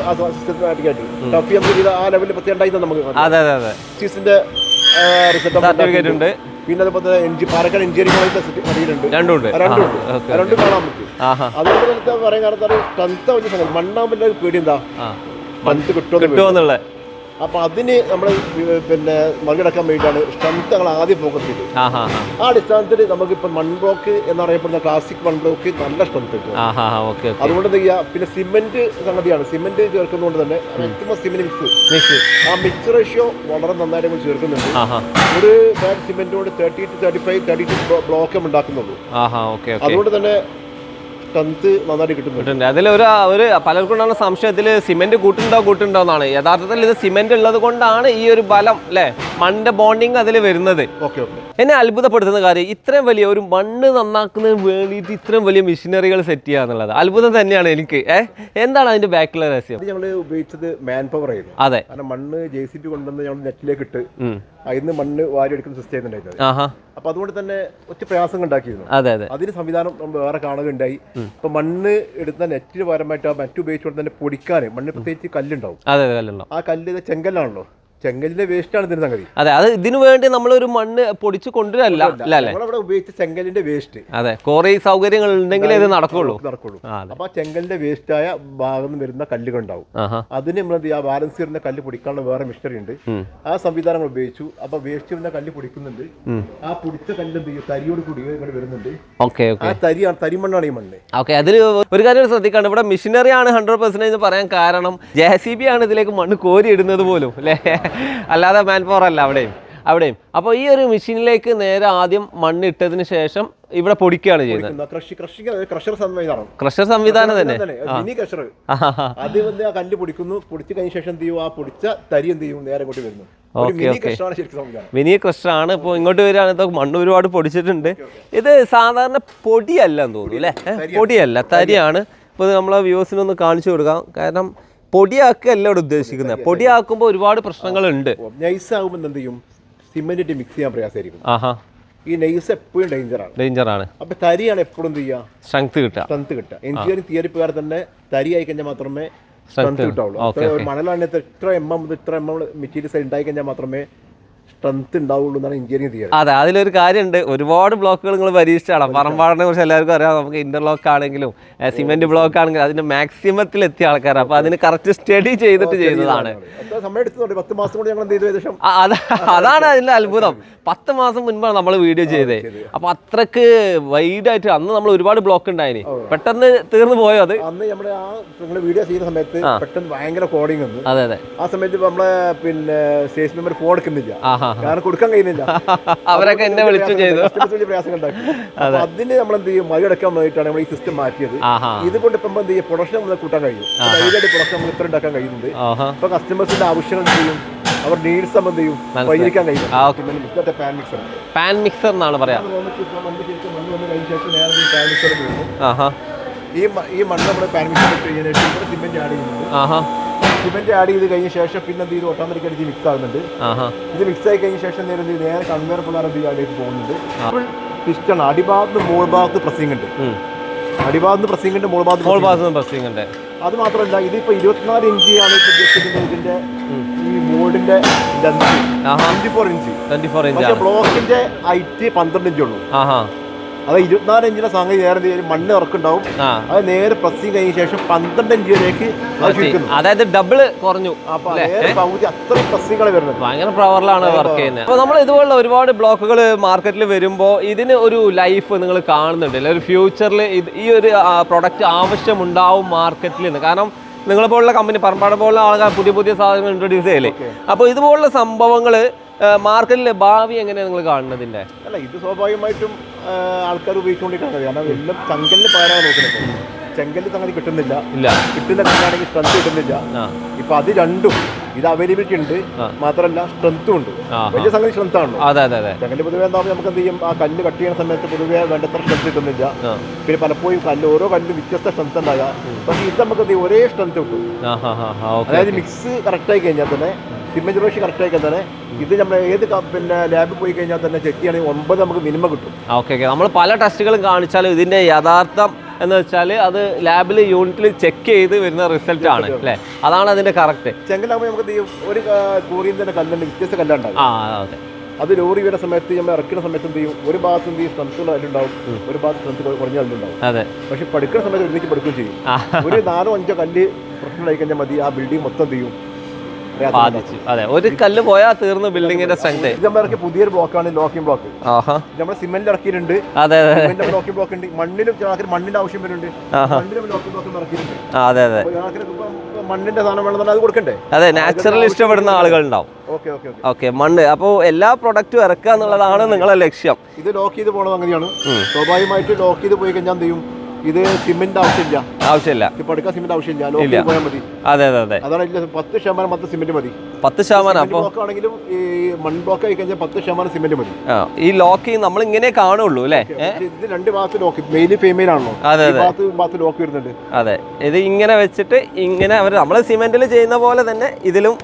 ടഫ് നമുക്ക് ആ ലെവലിൽ പ്രത്യേകം ഉണ്ടായിരുന്നത് നമുക്ക് അതെ അതെ അതെ. സർട്ടിഫിക്കറ്റ് ഉണ്ട്. പിന്നെ അതുപോലെ എൻജി പാലക്കാട് എഞ്ചിനീയറിംഗ് രണ്ടുണ്ട് രണ്ടും കാണാൻ പറ്റും തന്നെ പറയാൻ കാരണം ഒരു പേടി എന്താ? പേടി. കിട്ടുമെന്നുള്ള അപ്പൊ അതിന് നമ്മൾ പിന്നെ മറികടക്കാൻ വേണ്ടിയിട്ടാണ് സ്ട്രെങ്ത് ഞങ്ങൾ ആദ്യം ഫോക്കസ് ചെയ്തത്. ആ അടിസ്ഥാനത്തിൽ നമുക്ക് ഇപ്പൊ മൺ ബ്ലോക്ക് എന്നറിയപ്പെടുന്ന ക്ലാസിക് മൺ ബ്ലോക്ക് നല്ല സ്ട്രെങ്ത് കിട്ടും. അതുകൊണ്ട് എന്ത് ചെയ്യുക പിന്നെ സിമെന്റ് സംഗതിയാണ്. സിമെന്റ് ചേർക്കുന്നതുകൊണ്ട് തന്നെ മാക്സിമം സിമെന്റ് മിക്സ് ആ മിക്സ് റേഷ്യോ വളരെ നന്നായിട്ട് നമ്മൾ ചേർക്കുന്നുണ്ട്. ഒരു bag സിമെന്റോട് thirty two thirty five thirty two block ഉണ്ടാക്കുന്നുള്ളൂ. അതുകൊണ്ട് തന്നെ സ്ട്രെങ്ത് നന്നായിട്ട് കിട്ടുന്നുണ്ട്. അതിൽ ഒരു ഒരു പലർക്കും ഉണ്ടാകുന്ന സംശയത്തിൽ സിമെന്റ് കൂട്ടുണ്ടോ കൂട്ടുണ്ടോ എന്നാണ്. യഥാർത്ഥത്തിൽ ഇത് സിമെന്റ് ഉള്ളത് കൊണ്ടാണ് ഈ ഒരു ബലം അല്ലേ മണ്ണിന്റെ ബോണ്ടിങ് അതിൽ വരുന്നത്. Okay okay. എന്നെ അത്ഭുതപ്പെടുത്തുന്ന കാര്യം ഇത്രയും വലിയ ഒരു മണ്ണ് നന്നാക്കുന്നതിന് വേണ്ടിയിട്ട് ഇത്രയും വലിയ മെഷീനറികൾ സെറ്റ് ചെയ്യുക എന്നുള്ളത്. അത്ഭുതം തന്നെയാണ് എനിക്ക്. ഏഹ് എന്താണ് അതിന്റെ ബാക്കിലെ രഹസ്യം? ഞങ്ങൾ ഉപയോഗിച്ചത് മാൻ പവർ ആയിരുന്നു. അതെ. കാരണം മണ്ണ് ജെ സി ബി കൊണ്ടുവന്ന് ഞങ്ങൾ നെറ്റിലേക്ക് ഇട്ട്. അതിന്ന് മണ്ണ് വാരി എടുക്കുന്ന സിസ്റ്റം ഉണ്ടായിരുന്നു അപ്പൊ അതുകൊണ്ട് തന്നെ ഒത്തിരി പ്രയാസങ്ങൾ ഉണ്ടാക്കിയിരുന്നു. അതെ അതെ. അതിന് സംവിധാനം നമ്മൾ വേറെ കാണുകയുണ്ടായി. ഇപ്പൊ മണ്ണ് എടുത്ത നെറ്റിന് പകരമായിട്ട് ആ മറ്റു ഉപയോഗിച്ചുകൊണ്ട് തന്നെ പൊടിക്കാൻ മണ്ണ് പ്രത്യേകിച്ച് കല്ലുണ്ടാവും. അതെ കല്ലുണ്ടാവും. ആ കല്ല് ചെങ്കല്ലാണല്ലോ. ചെങ്കലിന്റെ വേസ്റ്റ് ആണ് ഇതിന് സംഗതി. അതെ അത് ഇതിനു വേണ്ടി നമ്മൾ ഒരു മണ്ണ് പൊടിച്ച് കൊണ്ടുവരല്ല. അല്ല? ഉപയോഗിച്ച ചെങ്കലിന്റെ വേസ്റ്റ്. അതെ കുറെ സൗകര്യങ്ങൾ ഉണ്ടെങ്കിൽ ഇത് നടക്കുള്ളൂ. നടക്കുള്ളൂ. അപ്പൊ ചെങ്കലിന്റെ വേസ്റ്റ് ആയ ഭാഗം വരുന്ന കല്ലുകൾ ഉണ്ടാവും അതിന് നമ്മൾ എന്ത് ബാലൻസ് ചെയ്യുന്ന കല്ല് പൊടിക്കാനുള്ള വേറെ മിഷനറി ഉണ്ട്. ആ സംവിധാനങ്ങൾ ഉപയോഗിച്ചു. അപ്പൊ വേസ്റ്റ് വരുന്ന കല്ല് പൊടിക്കുന്നുണ്ട്. ആ പൊടിച്ച കല്ല് എന്ത് ചെയ്യും? തരിയോട് കൂടി ഇങ്ങോട്ട് വരുന്നുണ്ട്. Okay okay. ആ തരിയാണ് തരിമണ്ണാണ് ഈ മണ്ണ്. ഓക്കെ അതിൽ ഒരു കാര്യം ശ്രദ്ധിക്കാണ്ട്. ഇവിടെ മിഷനറി ആണ് ഹൺഡ്രഡ് പെർസെന്റേജ് പറയാൻ കാരണം. ജെ സി ബി ആണ് ഇതിലേക്ക് മണ്ണ് കോരി ഇടുന്നത് പോലും അല്ലേ? അല്ലാതെ മാൻ പവർ അല്ല അവിടെയും. അവിടെയും. അപ്പോൾ ഈ ഒരു മെഷീനിലേക്ക് നേരെ ആദ്യം മണ്ണിട്ടതിന് ശേഷം ഇവിടെ പൊടിക്കുകയാണ് ചെയ്യുന്നത്. ക്രഷർ സംവിധാനം. ക്രഷർ സംവിധാനം തന്നെ. മിനി ക്രഷർ ആഹാ. അത് വന്ന് ആ കല്ല് പൊടിക്കുന്നു. പൊടിച്ചു കഴിഞ്ഞ ശേഷം എന്ത് ചെയ്യും? ആ പൊടിച്ച തരി എന്ത് ചെയ്യും? നേരെ ഇങ്ങോട്ട് വരുന്നു. മിനി ഓക്കെ ആണ് ഇപ്പോൾ ഇങ്ങോട്ട് വരികയാണ്. ഇതൊക്കെ മണ്ണ് ഒരുപാട് പൊടിച്ചിട്ടുണ്ട്. ഇത് സാധാരണ പൊടിയല്ല എന്ന് തോന്നുന്നു അല്ലേ? പൊടിയല്ല തരിയാണ്. ഇപ്പോൾ നമ്മളെ വ്യൂസിനൊന്ന് കാണിച്ചു കൊടുക്കാം. കാരണം പൊടിയാക്കുകയല്ല ഇവിടെ ഉദ്ദേശിക്കുന്നത്. പൊടിയാക്കുമ്പോൾ ഒരുപാട് പ്രശ്നങ്ങളുണ്ട്. നൈസ് ആകുമ്പോൾ എന്ത് ചെയ്യും? സിമെന്റ് മിക്സ് ചെയ്യാൻ പ്രയാസമായിരിക്കും. ആഹാ. ഈ നൈസ് എപ്പോഴും ഡേഞ്ചറാണ് ഡേഞ്ചറാണ് അപ്പൊ തരിയാണ് എപ്പോഴും എന്ത് ചെയ്യുക സ്ട്രെങ്ത് കിട്ടുക. സ്ട്രെങ്ത് കിട്ടുക. എഞ്ചിനീയറിംഗ് തിയറി പ്രകാരം തന്നെ തരി ആയി കഴിഞ്ഞാൽ മാത്രമേ സ്ട്രെങ്ത് കിട്ടുള്ളൂ മണലാണ് ഇത്ര എം എം ഇത്ര എം എം മെറ്റീരിയൽസ് ഉണ്ടായി കഴിഞ്ഞാൽ മാത്രമേ സ്ട്രെങ്ത് ഉണ്ടാവുള്ളൂ എന്നാണ് എഞ്ചിനീയറിംഗ് തിയറി അതെ അതിലൊരു കാര്യമുണ്ട്. ഒരുപാട് ബ്ലോക്കുകൾ നിങ്ങൾ പരീക്ഷിച്ചാണ് പറമ്പാടിനെ കുറിച്ച് എല്ലാവർക്കും അറിയാം. നമുക്ക് ഇന്റർലോക്ക് ആണെങ്കിലും സിമെന്റ് ബ്ലോക്ക് ആണെങ്കിലും അതിന്റെ മാക്സിമത്തിൽ എത്തിയ ആൾക്കാരാണ് അപ്പൊ അതിന് കറക്റ്റ് സ്റ്റഡി ചെയ്തിട്ട് ചെയ്തതാണ്. ചെയ്തു അതാണ് അതിന്റെ അത്ഭുതം. പത്ത് മാസം മുൻപാണ് നമ്മൾ വീഡിയോ ചെയ്തത്. അപ്പൊ അത്രയ്ക്ക് വൈഡ് ആയിട്ട് അന്ന് നമ്മൾ ഒരുപാട് ബ്ലോക്ക് ഉണ്ടായിന്. പെട്ടെന്ന് തീർന്നു പോയോ അത്? അന്ന് നമ്മുടെ ആ നിങ്ങൾ വീഡിയോ ചെയ്യുന്ന സമയത്ത് പെട്ടെന്ന് ഭയങ്കര കോഡിങ് അതെ അതെ. ആ സമയത്ത് നമ്മളെ പിന്നെ സ്റ്റേഷൻ മെമ്പർ ഫോൺ എടുക്കുന്നില്ല. ആഹാ. കാരണം കൊടുക്കാൻ കഴിയുന്നില്ല. അവരൊക്കെ എന്നെ വിളിച്ചും ചെയ്തു. പ്രയാസം ഉണ്ടാക്കി അതിന് നമ്മൾ എന്ത് ചെയ്യും? മറികടക്കാൻ വേണ്ടിയിട്ടാണ് നമ്മൾ ഈ സിസ്റ്റം മാറ്റിയത്. ഇതുകൊണ്ട് ഇപ്പം എന്ത് ചെയ്യും? പ്രൊഡക്ഷൻ നമ്മൾ കൂട്ടാൻ കഴിയും. ധൈര്യമായിട്ട് പ്രൊഡക്ഷൻ നമ്മൾ ഇത്ര ഉണ്ടാക്കാൻ കഴിയുന്നുണ്ട്. ഇപ്പൊ കസ്റ്റമേഴ്സിന്റെ ആവശ്യങ്ങൾ ചെയ്യും? അവർ നീഡ്സ് സംബന്ധം ചെയ്യും. പരിഹരിക്കാൻ കഴിയും. പാൻ മിക്സർ പാൻ മിക്സർ എന്നാണ് പറയാ. ഈ ഈ മണ്ണ് നമ്മൾ പാൻ മിക്സർ ഇട്ട് കഴിഞ്ഞാൽ സിമെന്റ് ആഡ് ചെയ്യുന്നുണ്ട്. സിമെന്റ് ആഡ് ചെയ്ത് കഴിഞ്ഞ ശേഷം പിന്നെ എന്ത് ചെയ്ത്? ഓട്ടോമാറ്റിക് അടിച്ച് മിക്സ് ആകുന്നുണ്ട് ഇത് മിക്സ് ആയി കഴിഞ്ഞ ശേഷം നേരെ? നേരെ കൺവെയർ പിള്ളേർ എന്ത് ചെയ്ത്? പോകുന്നുണ്ട്. പിസ്റ്റൺ അടിഭാഗത്ത് മോൾ ഭാഗത്ത് പ്രസിംഗ് ഉണ്ട്. അടിഭാഗത്ത് പ്രസിംഗ് ഉണ്ട് മോൾ ഭാഗത്ത് മോൾ. ഭാഗത്ത് പ്രസിംഗ് ഉണ്ട്. അത് മാത്രമല്ല ഇതിപ്പോ ഇരുപത്തിനാല് ഇഞ്ച് ആണ് ഉദ്ദേശിക്കുന്നത് ഇതിന്റെ ഈ ലെന്ത് ആഹാ. Twenty four inch twenty four inch ബ്ലോക്കിന്റെ ഹൈറ്റ് പന്ത്രണ്ട് ഇഞ്ച് ഉള്ളൂ. അത് ഇരുപത്തിനാല് ഇഞ്ചിന്റെ സംഗതി നേരെ? മണ്ണ് ഇറക്കുണ്ടാവും. അത് നേരെ പ്രസ്സിങ് കഴിഞ്ഞ ശേഷം പന്ത്രണ്ട് ഇഞ്ചിലേക്ക്. അതായത് ഡബിൾ കുറഞ്ഞു. പകുതി വരുന്നത്. ഭയങ്കര പവറിലാണ് വർക്ക് ചെയ്യുന്നത്. അപ്പൊ നമ്മൾ ഇതുപോലുള്ള ഒരുപാട് ബ്ലോക്കുകൾ മാർക്കറ്റിൽ വരുമ്പോൾ ഇതിന് ഒരു ലൈഫ് നിങ്ങൾ കാണുന്നുണ്ട് അല്ലെ? ഒരു ഫ്യൂച്ചറിൽ ഈ ഒരു പ്രൊഡക്റ്റ് ആവശ്യമുണ്ടാവും മാർക്കറ്റിൽ നിന്ന് കാരണം നിങ്ങളെ പോലുള്ള കമ്പനി പറമ്പാട് പോലുള്ള ആൾക്കാർ പുതിയ പുതിയ സാധനങ്ങൾ ഇൻട്രൊഡ്യൂസ് ചെയ്യല്ലേ അപ്പോൾ ഇതുപോലുള്ള സംഭവങ്ങൾ മാർക്കറ്റിലെ ഭാവി എങ്ങനെയാണ് നിങ്ങൾ കാണുന്നതിന്റെ? അല്ല ഇത് സ്വാഭാവികമായിട്ടും ആൾക്കാർ ഉപയോഗിച്ചുകൊണ്ടിരിക്കുന്നത് കാരണം എല്ലാം ചങ്കലിന് പകരാൻ നോക്കുന്നത് ചെങ്കൽ സംഗതി കിട്ടുന്നില്ല. ഇല്ല. കിട്ടുന്ന കണ്ണാണെങ്കിൽ സ്ട്രെങ്ത് കിട്ടുന്നില്ല. ഇപ്പൊ അത് രണ്ടും ഇത് അവൈലബിലിറ്റി ഉണ്ട്. മാത്രമല്ല സ്ട്രെങ്ത്തും ഉണ്ട്. വലിയ സംഗതി സ്ട്രെങ്ത് ആണ് ചെങ്കൽ പൊതുവെ എന്താകുമ്പോൾ നമുക്ക് എന്ത് ചെയ്യും? ആ കല്ല് കട്ട് ചെയ്യുന്ന സമയത്ത് പൊതുവെ വേണ്ടത്ര സ്ട്രെങ്ത് കിട്ടുന്നില്ല. പിന്നെ പലപ്പോഴും കല്ല് ഓരോ കല്ലും വ്യത്യസ്ത സ്ട്രെങ്ത് ഉണ്ടാകാം പക്ഷേ ഇത് നമുക്ക് ഒരേ സ്ട്രെങ്ത് കിട്ടും. അതായത് മിക്സ് കറക്റ്റ് ആയി കഴിഞ്ഞാൽ തന്നെ സിമെന്റ് റോഷി കറക്റ്റ് ആയി തന്നെ ഇത് നമ്മൾ ഏത് പിന്നെ ലാബിൽ പോയി കഴിഞ്ഞാൽ തന്നെ ചെക്ക് ചെയ്യണമെങ്കിൽ ഒമ്പത് നമുക്ക് മിനിമം കിട്ടും. ഓക്കെ ഓക്കെ നമ്മൾ പല ടെസ്റ്റുകളും കാണിച്ചാലും ഇതിന്റെ യഥാർത്ഥം എന്ന് വെച്ചാൽ അത് ലാബിൽ യൂണിറ്റിൽ ചെക്ക് ചെയ്ത് വരുന്ന റിസൾട്ട് ആണ് അല്ലേ? അതാണ് അതിന്റെ കറക്റ്റ് ചെങ്കലാകുമ്പോൾ നമുക്ക് ഒരു കൂറിയിൽ തന്നെ കല്ലുണ്ട് വ്യത്യസ്ത കല്ലുണ്ടാകും ആ അതെ അത്. ലോറി വരുന്ന സമയത്ത് നമ്മൾ ഇറക്കുന്ന സമയത്ത് എന്ത് ചെയ്യും? ഒരു ഭാഗത്ത് എന്ത് ചെയ്യും? സ്ട്രെങ്ത്തുള്ള കല്ലുണ്ടാവും ഒരു ഭാഗത്ത് സ്ട്രെങ്ത് കുറഞ്ഞ കല്ലുണ്ടാവും അതെ. പക്ഷെ പഠിക്കുന്ന സമയത്ത് ഒരുമിച്ച് പഠിക്കുകയും ചെയ്യും. ഒരു നാലോ അഞ്ചോ കല്ല് പ്രശ്നമായി കഴിഞ്ഞാൽ മതി. ആ ബിൽഡിംഗ് മൊത്തം ചെയ്യും. ബാധിച്ചു. അതെ ഒരു കല്ല് പോയാൽ തീർന്നു ബിൽഡിങ്ങിന്റെ സ്ട്രെങ്ത് ഇറക്കിയ പുതിയൊരു ബ്ലോക്കാണ് ലോക്കിംഗ് ബ്ലോക്ക്. ആഹാ. നമ്മൾ സിമെന്റ് ഇറക്കിയിട്ടുണ്ട്. അതെ അതെ. ലോക്കിംഗ് ബ്ലോക്ക് ഉണ്ട്. മണ്ണിലും മണ്ണിന്റെ ആവശ്യം വരുന്നുണ്ട്. മണ്ണിലും ലോക്കിംഗ് ബ്ലോക്ക് ഇറക്കിയിട്ടുണ്ട്. അതെ അതെ. മണ്ണിന്റെ സാധനം വേണമെന്നാൽ അത് കൊടുക്കണ്ടേ? അതെ നാച്ചുറൽ ഇഷ്ടപ്പെടുന്ന ആളുകൾ ഉണ്ടാവും. ഓക്കെ മണ്ണ്. അപ്പോൾ എല്ലാ പ്രൊഡക്റ്റും ഇറക്കുക എന്നുള്ളതാണ് നിങ്ങളെ ലക്ഷ്യം. ഇത് ലോക്ക് ചെയ്ത് പോണത് അങ്ങനെയാണ് സ്വാഭാവികമായിട്ട് ലോക്ക് ചെയ്ത് പോയി കഴിഞ്ഞാൽ എന്ത് ചെയ്യും? ഇത് സിമെന്റ് ആവശ്യമില്ല. ആവശ്യമില്ല. ഇപ്പൊ എടുക്കാൻ സിമെന്റ് ആവശ്യമില്ല. പോയാൽ മതി. അതെ അതെ അതെ. അതാണ് ഇല്ല പത്ത് ശതമാനം മാത്രം സിമെന്റ് മതി. പത്ത് ശതമാനം അപ്പോൾ ബ്ലോക്ക് ആണെങ്കിലും ഈ മൺ ബ്ലോക്ക് ആയി കഴിഞ്ഞാൽ പത്ത് ശതമാനം സിമെന്റ് മതി. ഈ ലോക്ക് നമ്മൾ ഇങ്ങനെ കാണുള്ളൂ അല്ലേ? ഇത് രണ്ട് ഭാഗത്ത് ലോക്ക്. മെയിൽ ഫീമെയിൽ ആണല്ലോ. അതെ. ഭാഗത്ത് ഭാഗത്ത് ലോക്ക് വരുന്നുണ്ട്. അതെ. ഇത് ഇങ്ങനെ വെച്ചിട്ട് ഇങ്ങനെ അവർ നമ്മൾ സിമെന്റിൽ ചെയ്യുന്ന പോലെ തന്നെ ഇതിലും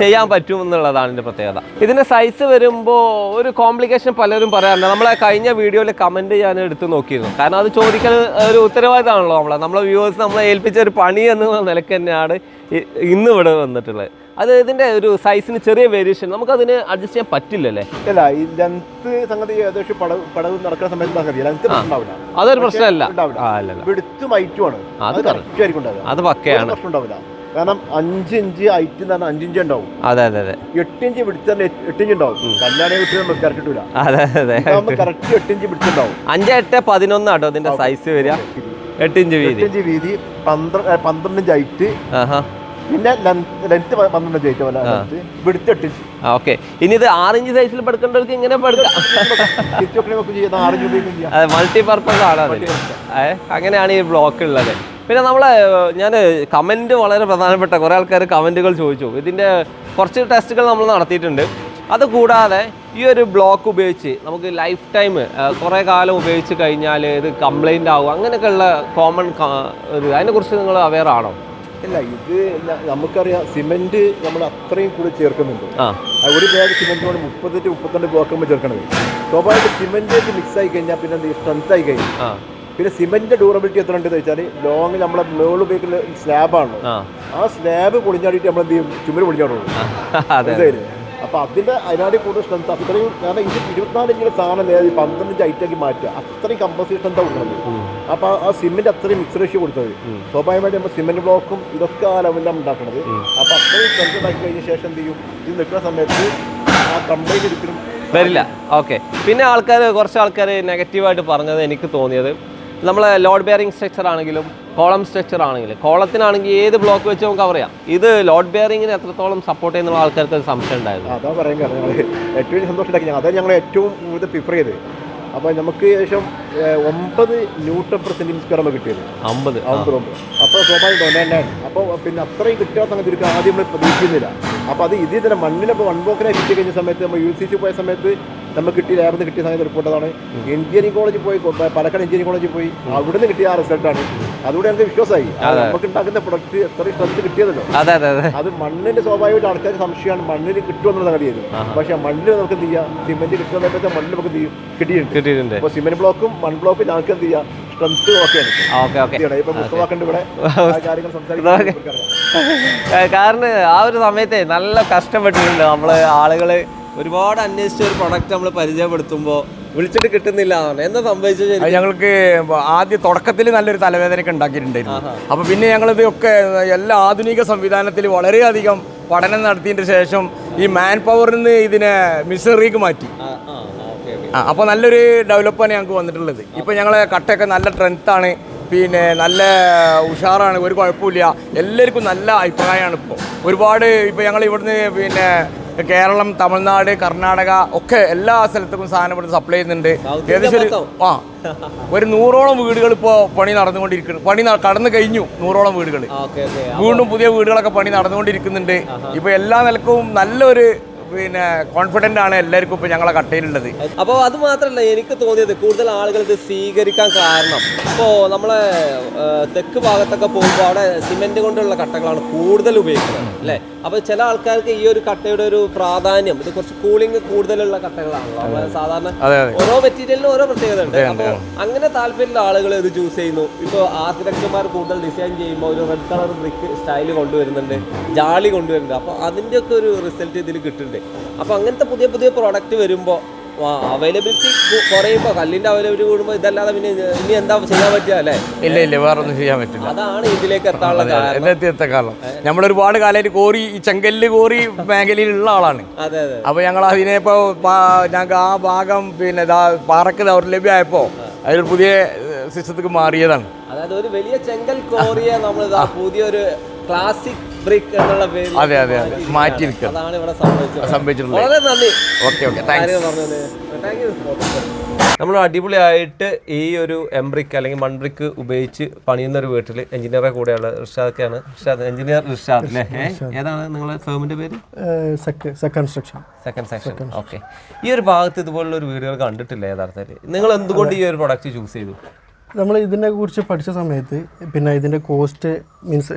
ചെയ്യാൻ പറ്റും എന്നുള്ളതാണ് ഇതിന്റെ പ്രത്യേകത. ഇതിന്റെ സൈസ് വരുമ്പോൾ ഒരു കോംപ്ലിക്കേഷൻ പലരും പറയാറുണ്ട് നമ്മളെ കഴിഞ്ഞ വീഡിയോയിൽ കമന്റ് ഞാൻ എടുത്ത് നോക്കിയിരുന്നു. കാരണം അത് ചോദിക്കൽ ഒരു ഉത്തരവാദിത്തമാണല്ലോ നമ്മളെ. നമ്മളെ വ്യൂവേഴ്സ് നമ്മളെ ഏൽപ്പിച്ച ഒരു പണി എന്ന നിലയ്ക്ക് തന്നെയാണ് ഇന്ന് ഇവിടെ വന്നിട്ടുള്ളത്. അത് ഇതിന്റെ ഒരു സൈസിന് ചെറിയ വേരിയേഷൻ നമുക്ക് അതിന് അഡ്ജസ്റ്റ് ചെയ്യാൻ പറ്റില്ലല്ലേ? അല്ല ഈ ലെങ്ത് സംഗതി ഏകദേശം പടവ് പടവ് നടക്കുന്ന സമയത്ത് ലെങ്ത് ഉണ്ടാവില്ല അതൊരു പ്രശ്നമല്ല. വിടുത്തും അത് കറക്റ്റ് ആയിരിക്കും അത് പക്കയാണ്. പ്രശ്നം ഉണ്ടാവില്ല. കാരണം അഞ്ച് ഇഞ്ച് ഹൈറ്റ് എന്ന് പറഞ്ഞാൽ അഞ്ചിഞ്ച് ഉണ്ടാവും. അതെ അതെ അതെ. എട്ട് ഇഞ്ച് എട്ടിഞ്ച് തന്നെ എട്ട് ഇഞ്ച് ഉണ്ടാവും. കല്യാണി വിട്ട് നമുക്ക് കറക്റ്റ് കിട്ടൂല അതെ അതെ കറക്റ്റ് എട്ട് ഇഞ്ച് വിടുത്തുണ്ടാവും അഞ്ച് എട്ട് പതിനൊന്നാട്ടോ അതിന്റെ സൈസ് വരിക. എട്ട് ഇഞ്ച് വീതി. എട്ട് ഇഞ്ച് വീതി. പന്ത്രണ്ട് പന്ത്രണ്ട് ഇഞ്ച് ഹൈറ്റ് പിന്നെ ലെങ്ത് പന്ത്രണ്ട് ഇഞ്ച് പോലെ വിടുത്ത് എട്ട് ഇഞ്ച്. ഓക്കെ. ഇനി ഇത് ആറിഞ്ച് സൈസിൽ പഠിക്കേണ്ടവർക്ക് ഇങ്ങനെ പഠിക്കാം. മൾട്ടി പർപ്പസ് ആണ് അങ്ങനെയാണ് ഈ ബ്ലോക്ക് ഉള്ളത്. പിന്നെ നമ്മളെ ഞാൻ കമന്റ് വളരെ പ്രധാനപ്പെട്ട കുറേ ആൾക്കാർ കമന്റുകൾ ചോദിച്ചു. ഇതിന്റെ കുറച്ച് ടെസ്റ്റുകൾ നമ്മൾ നടത്തിയിട്ടുണ്ട്. അതുകൂടാതെ ഈ ഒരു ബ്ലോക്ക് ഉപയോഗിച്ച് നമുക്ക് ലൈഫ് ടൈം കുറേ കാലം ഉപയോഗിച്ച് കഴിഞ്ഞാൽ ഇത് കംപ്ലൈന്റ് ആകും അങ്ങനെയൊക്കെയുള്ള കോമൺ ഇത്. അതിനെക്കുറിച്ച് നിങ്ങൾ അവെയർ ആണോ? ഇല്ല ഇത് നമുക്കറിയാം സിമെന്റ് നമ്മൾ അത്രയും കൂടി ചേർക്കുന്നുണ്ട്. ഒരു ബാഗ് സിമെന്റിനോട് മുപ്പത്തെട്ട് മുപ്പത്തിരണ്ട് ബ്ലോക്ക് നമ്മൾ ചേർക്കണത്. സ്വാഭാവികമായിട്ട് സിമെന്റ് മിക്സ് ആയി കഴിഞ്ഞാൽ പിന്നെ സ്ട്രെങ്ത് ആയി കഴിഞ്ഞു ആ. പിന്നെ സിമെന്റിന്റെ ഡ്യൂറബിലിറ്റി എത്ര ഉണ്ടെന്ന് വെച്ചാൽ ലോങ് നമ്മളെ മേളിൽ ഉപയോഗിക്കുന്ന സ്ലാബാണ് ആ. സ്ലാബ് പൊളിഞ്ഞാടിയിട്ട് നമ്മൾ എന്ത് ചെയ്യും? ചുമര് പൊളിഞ്ഞാടുള്ളൂ. അപ്പൊ അതിന്റെ അതിനാടി കൂടുതൽ സ്ട്രെങ്ത് അത്രയും കാരണം ഇത് ഇരുപത്തിനാല് ഇഞ്ചിലെ സാധനം നേരെ പന്ത്രണ്ട് ഐറ്റാക്കി മാറ്റുക. അത്രയും കമ്പോസിഷൻ എന്താ കൊടുക്കുന്നത് അപ്പൊ ആ സിമെന്റ് അത്രയും മിക്സ് റേഷ്യോ കൊടുത്തത്. സ്വാഭാവികമായിട്ട് നമ്മൾ സിമെന്റ് ബ്ലോക്കും ഇതൊക്കെ ആ ലെവലിലാണ് ഉണ്ടാക്കുന്നത് അപ്പൊ അത്രയും സ്ട്രെങ്ത് ഉണ്ടാക്കി കഴിഞ്ഞ ശേഷം എന്ത് ചെയ്യും? ഇത് നിൽക്കുന്ന സമയത്ത് ആ കംപ്ലൈന്റ് ഒരിക്കലും വരില്ല. ഓക്കെ പിന്നെ ആൾക്കാർ കുറച്ച് ആൾക്കാർ നെഗറ്റീവായിട്ട് പറഞ്ഞത് എനിക്ക് തോന്നിയത് നമ്മളെ ലോഡ് ബെയറിംഗ് സ്ട്രക്ചർ ആണെങ്കിലും കോളം സ്ട്രക്ചർ ആണെങ്കിലും കോളത്തിനാണെങ്കിൽ ഏത് ബ്ലോക്ക് വെച്ച് നമുക്ക് ചെയ്യാം. ഇത് ലോഡ് ബെയറിങ്ങിന് എത്രത്തോളം സപ്പോർട്ട് ചെയ്യുന്ന ആൾക്കാർക്ക് ഒരു സംശയം ഉണ്ടായിരുന്നു. അതാ പറയാൻ കാരണം ഏറ്റവും സന്തോഷം അതാണ് ഞങ്ങൾ ഏറ്റവും കൂടുതൽ പ്രിഫർ ചെയ്തത്. അപ്പോൾ നമുക്ക് ഏഹ്, ഒമ്പത് ന്യൂട്ടൺ പെർ സെന്റിമീറ്റർ നമുക്ക് കിട്ടിയത്. അമ്പത് അമ്പത് ഒമ്പത് അപ്പൊ അപ്പോൾ സ്വാഭാവികം അപ്പോൾ പിന്നെ അത്രയും കിട്ടാത്ത സമയത്ത് ഒരു ആദ്യം നമ്മൾ പ്രതീക്ഷിക്കുന്നില്ല. അപ്പോൾ അത് ഇതിൽ തന്നെ മണ്ണിനെ വൺ ബോക്കിനെ കിട്ടി കഴിഞ്ഞ സമയത്ത് നമ്മൾ യു സി സി പോയ സമയത്ത് നമുക്ക് കിട്ടിയ ലാബിൽ നിന്ന് കിട്ടിയ സമയത്ത് റിപ്പോർട്ടതാണ് എഞ്ചിനീയറിംഗ് കോളേജിൽ പോയി പാലക്കാട് എഞ്ചിനീയറിംഗ് കോളേജിൽ പോയി അവിടെ നിന്ന് കിട്ടിയ ആ റിസൾട്ടാണ് അതുകൂടെ എനിക്ക് വിശ്വാസമായി. നമുക്ക് ഉണ്ടാക്കുന്ന പ്രൊഡക്റ്റ് എത്രയും സ്ഥലത്ത് കിട്ടിയതല്ലോ. അതെ മണ്ണിന്റെ സ്വാഭാവികമായിട്ട് ആൾക്കാർ സംശയമാണ്. മണ്ണിൽ കിട്ടുമെന്നുള്ള സംഗതിയായിരുന്നു പക്ഷെ മണ്ണിൽ നമുക്ക് എന്ത് ചെയ്യാം? സിമെന്റ് കിട്ടുന്ന സമയത്ത് മണ്ണിൽ നമുക്ക് കിട്ടിയിട്ടുണ്ട്. കിട്ടിയിട്ടുണ്ട്. അപ്പോൾ സിമെന്റ് ബ്ലോക്കും മൺ ബ്ലോക്കും ഞങ്ങൾക്ക് എന്ത് ചെയ്യാം? സ്ട്രെങ്ത് ഓക്കെയാണ് ഓക്കെ ഓക്കെ. ഇപ്പൊ മുസ്തഫാക്കണ്ട് ഇവിടെ ആ കാര്യങ്ങൾ സംസാരിക്കാൻ കാരണം ആ ഒരു സമയത്തെ നല്ല കഷ്ടപ്പെട്ടിട്ടുണ്ട് നമ്മൾ ആളുകൾ ഒരുപാട് അന്വേഷിച്ച ഒരു പ്രൊഡക്റ്റ് നമ്മൾ പരിചയപ്പെടുത്തുമ്പോൾ വിളിച്ചിട്ട് കിട്ടുന്നില്ല എന്താ സംഭവിച്ചത് ഞങ്ങൾക്ക് ആദ്യ തുടക്കത്തിൽ നല്ലൊരു തലവേദനയൊക്കെ ഉണ്ടാക്കിയിട്ടുണ്ടായിരുന്നു. അപ്പോൾ പിന്നെ ഞങ്ങളിത് ഒക്കെ എല്ലാ ആധുനിക സംവിധാനത്തിൽ വളരെയധികം പഠനം നടത്തിയതിന് ശേഷം ഈ മാൻ പവറിൽ നിന്ന് ഇതിനെ മിസറിക്ക് മാറ്റി. അപ്പോൾ നല്ലൊരു ഡെവലപ്പാണ് ഞങ്ങൾക്ക് വന്നിട്ടുള്ളത്. ഇപ്പോൾ ഞങ്ങളെ കട്ടയൊക്കെ നല്ല സ്ട്രെങ്ത്താണ് പിന്നെ നല്ല ഉഷാറാണ് ഒരു കുഴപ്പമില്ല എല്ലാവർക്കും നല്ല അഭിപ്രായമാണ് ഇപ്പോൾ ഒരുപാട് ഇപ്പോൾ ഞങ്ങൾ ഇവിടുന്ന് പിന്നെ കേരളം തമിഴ്നാട് കർണാടക ഒക്കെ എല്ലാ സ്ഥലത്തേക്കും സാധനം ഇവിടെ സപ്ലൈ ചെയ്യുന്നുണ്ട്. ഏകദേശം ഒരു ആ ഒരു നൂറോളം വീടുകൾ ഇപ്പോൾ പണി നടന്നുകൊണ്ടിരിക്കുന്നു. പണി കടന്നു കഴിഞ്ഞു നൂറോളം വീടുകൾ വീണ്ടും പുതിയ വീടുകളൊക്കെ പണി നടന്നുകൊണ്ടിരിക്കുന്നുണ്ട്. ഇപ്പോൾ എല്ലാ നിലക്കും നല്ലൊരു പിന്നെ കോൺഫിഡന്റ് ആണ് എല്ലാവർക്കും ഇപ്പോൾ ഞങ്ങളെ കട്ടയിലുള്ളത്. അപ്പോൾ അത് മാത്രമല്ല എനിക്ക് തോന്നിയത് കൂടുതൽ ആളുകൾ ഇത് സ്വീകരിക്കാൻ കാരണം. ഇപ്പോൾ നമ്മളെ തെക്ക് ഭാഗത്തൊക്കെ പോകുമ്പോൾ അവിടെ സിമെന്റ് കൊണ്ടുള്ള കട്ടകളാണ് കൂടുതൽ ഉപയോഗിക്കുന്നത് അല്ലേ? അപ്പോൾ ചില ആൾക്കാർക്ക് ഈ ഒരു കട്ടയുടെ ഒരു പ്രാധാന്യം ഇത് കുറച്ച് കൂളിംഗ് കൂടുതലുള്ള കട്ടകളാണല്ലോ സാധാരണ ഓരോ മെറ്റീരിയലിനും ഓരോ പ്രത്യേകത ഉണ്ട്. അപ്പോൾ അങ്ങനെ താല്പര്യമുള്ള ആളുകൾ ഇത് ചൂസ് ചെയ്യുന്നു. ഇപ്പോൾ ആർക്കിടെക്ടർമാർ കൂടുതൽ ഡിസൈൻ ചെയ്യുമ്പോൾ ഒരു റെഡ് കളർ ബ്രിക്ക് സ്റ്റൈൽ കൊണ്ടുവരുന്നുണ്ട് ജാളി കൊണ്ടുവരുന്നുണ്ട്. അപ്പോൾ അതിന്റെയൊക്കെ ഒരു റിസൾട്ട് ഇതിൽ കിട്ടുന്നുണ്ട്. അപ്പോൾ അങ്ങനത്തെ പുതിയ പുതിയ പ്രോഡക്റ്റ് വരുമ്പോൾ അവൈലബിലിറ്റി കുറയുമ്പോൾ കല്ലിന്റെ അവൈലബിലിറ്റി കൂടുമ്പോൾ ഇതല്ലാതെ പിന്നെ ഇനി എന്താ ചെയ്യാൻ പറ്റുക അല്ലേ? ഇല്ല ഇല്ല വേറെ ഒന്നും ചെയ്യാൻ പറ്റില്ല. അതാണ് ഇതിലേക്ക് എത്താനുള്ള കാരണം. എന്നെത്തിയത്തെ കാലം നമ്മൾ ഒരുപാട് കാലമായിട്ട് കോറി ഈ ചെങ്കല്ല് കോറി മേഖലയിലുള്ള ആളാണ്. അതെ അതെ. അപ്പോൾ ഞങ്ങൾ അതിനെ ഇപ്പോൾ ഞങ്ങൾക്ക് ആ ഭാഗം പിന്നെ പാറക്ക് ദൗർലഭ്യമായപ്പോൾ അതിൽ പുതിയ സിസ്റ്റത്തേക്ക് മാറിയതാണ്. അതായത് ഒരു വലിയ ചെങ്കൽ കോറിയെ നമ്മൾ പുതിയൊരു ക്ലാസിക് ബ്രിക്ക് എന്നുള്ള പേര് അതെ, അതെ, അതെ. മാറ്റിയിരിക്കുക. അതാണ് ഇവിടെ സംഭവിച്ചത്. സംഭവിച്ചിട്ടുള്ളത് വളരെ നന്ദി. Okay okay. താങ്ക്സ് നമ്മൾ അടിപൊളിയായിട്ട് ഈ ഒരു എംബ്രിക്ക് അല്ലെങ്കിൽ മൺബ്രിക്ക് ഉപയോഗിച്ച് പണിയുന്ന ഒരു വീട്ടിൽ എഞ്ചിനീയറെ കൂടെയുള്ള റിഷാദൊക്കെയാണ്. റിഷാദ് എഞ്ചിനീയർ റിഷാദ് അല്ലേ? ഏതാണ് നിങ്ങളെ ഫേമിന്റെ പേര്? കൺസ്ട്രക്ഷൻ. Second section okay. ഈ ഒരു ഭാഗത്ത് ഇതുപോലുള്ള ഒരു വീടുകൾ കണ്ടിട്ടില്ല യഥാർത്ഥത്തിൽ? നിങ്ങൾ എന്തുകൊണ്ട് ഈ ഒരു പ്രൊഡക്റ്റ് ചൂസ് ചെയ്തു? നമ്മൾ ഇതിനെ കുറിച്ച് പഠിച്ച സമയത്ത് പിന്നെ ഇതിന്റെ കോസ്റ്റ് മീൻസ്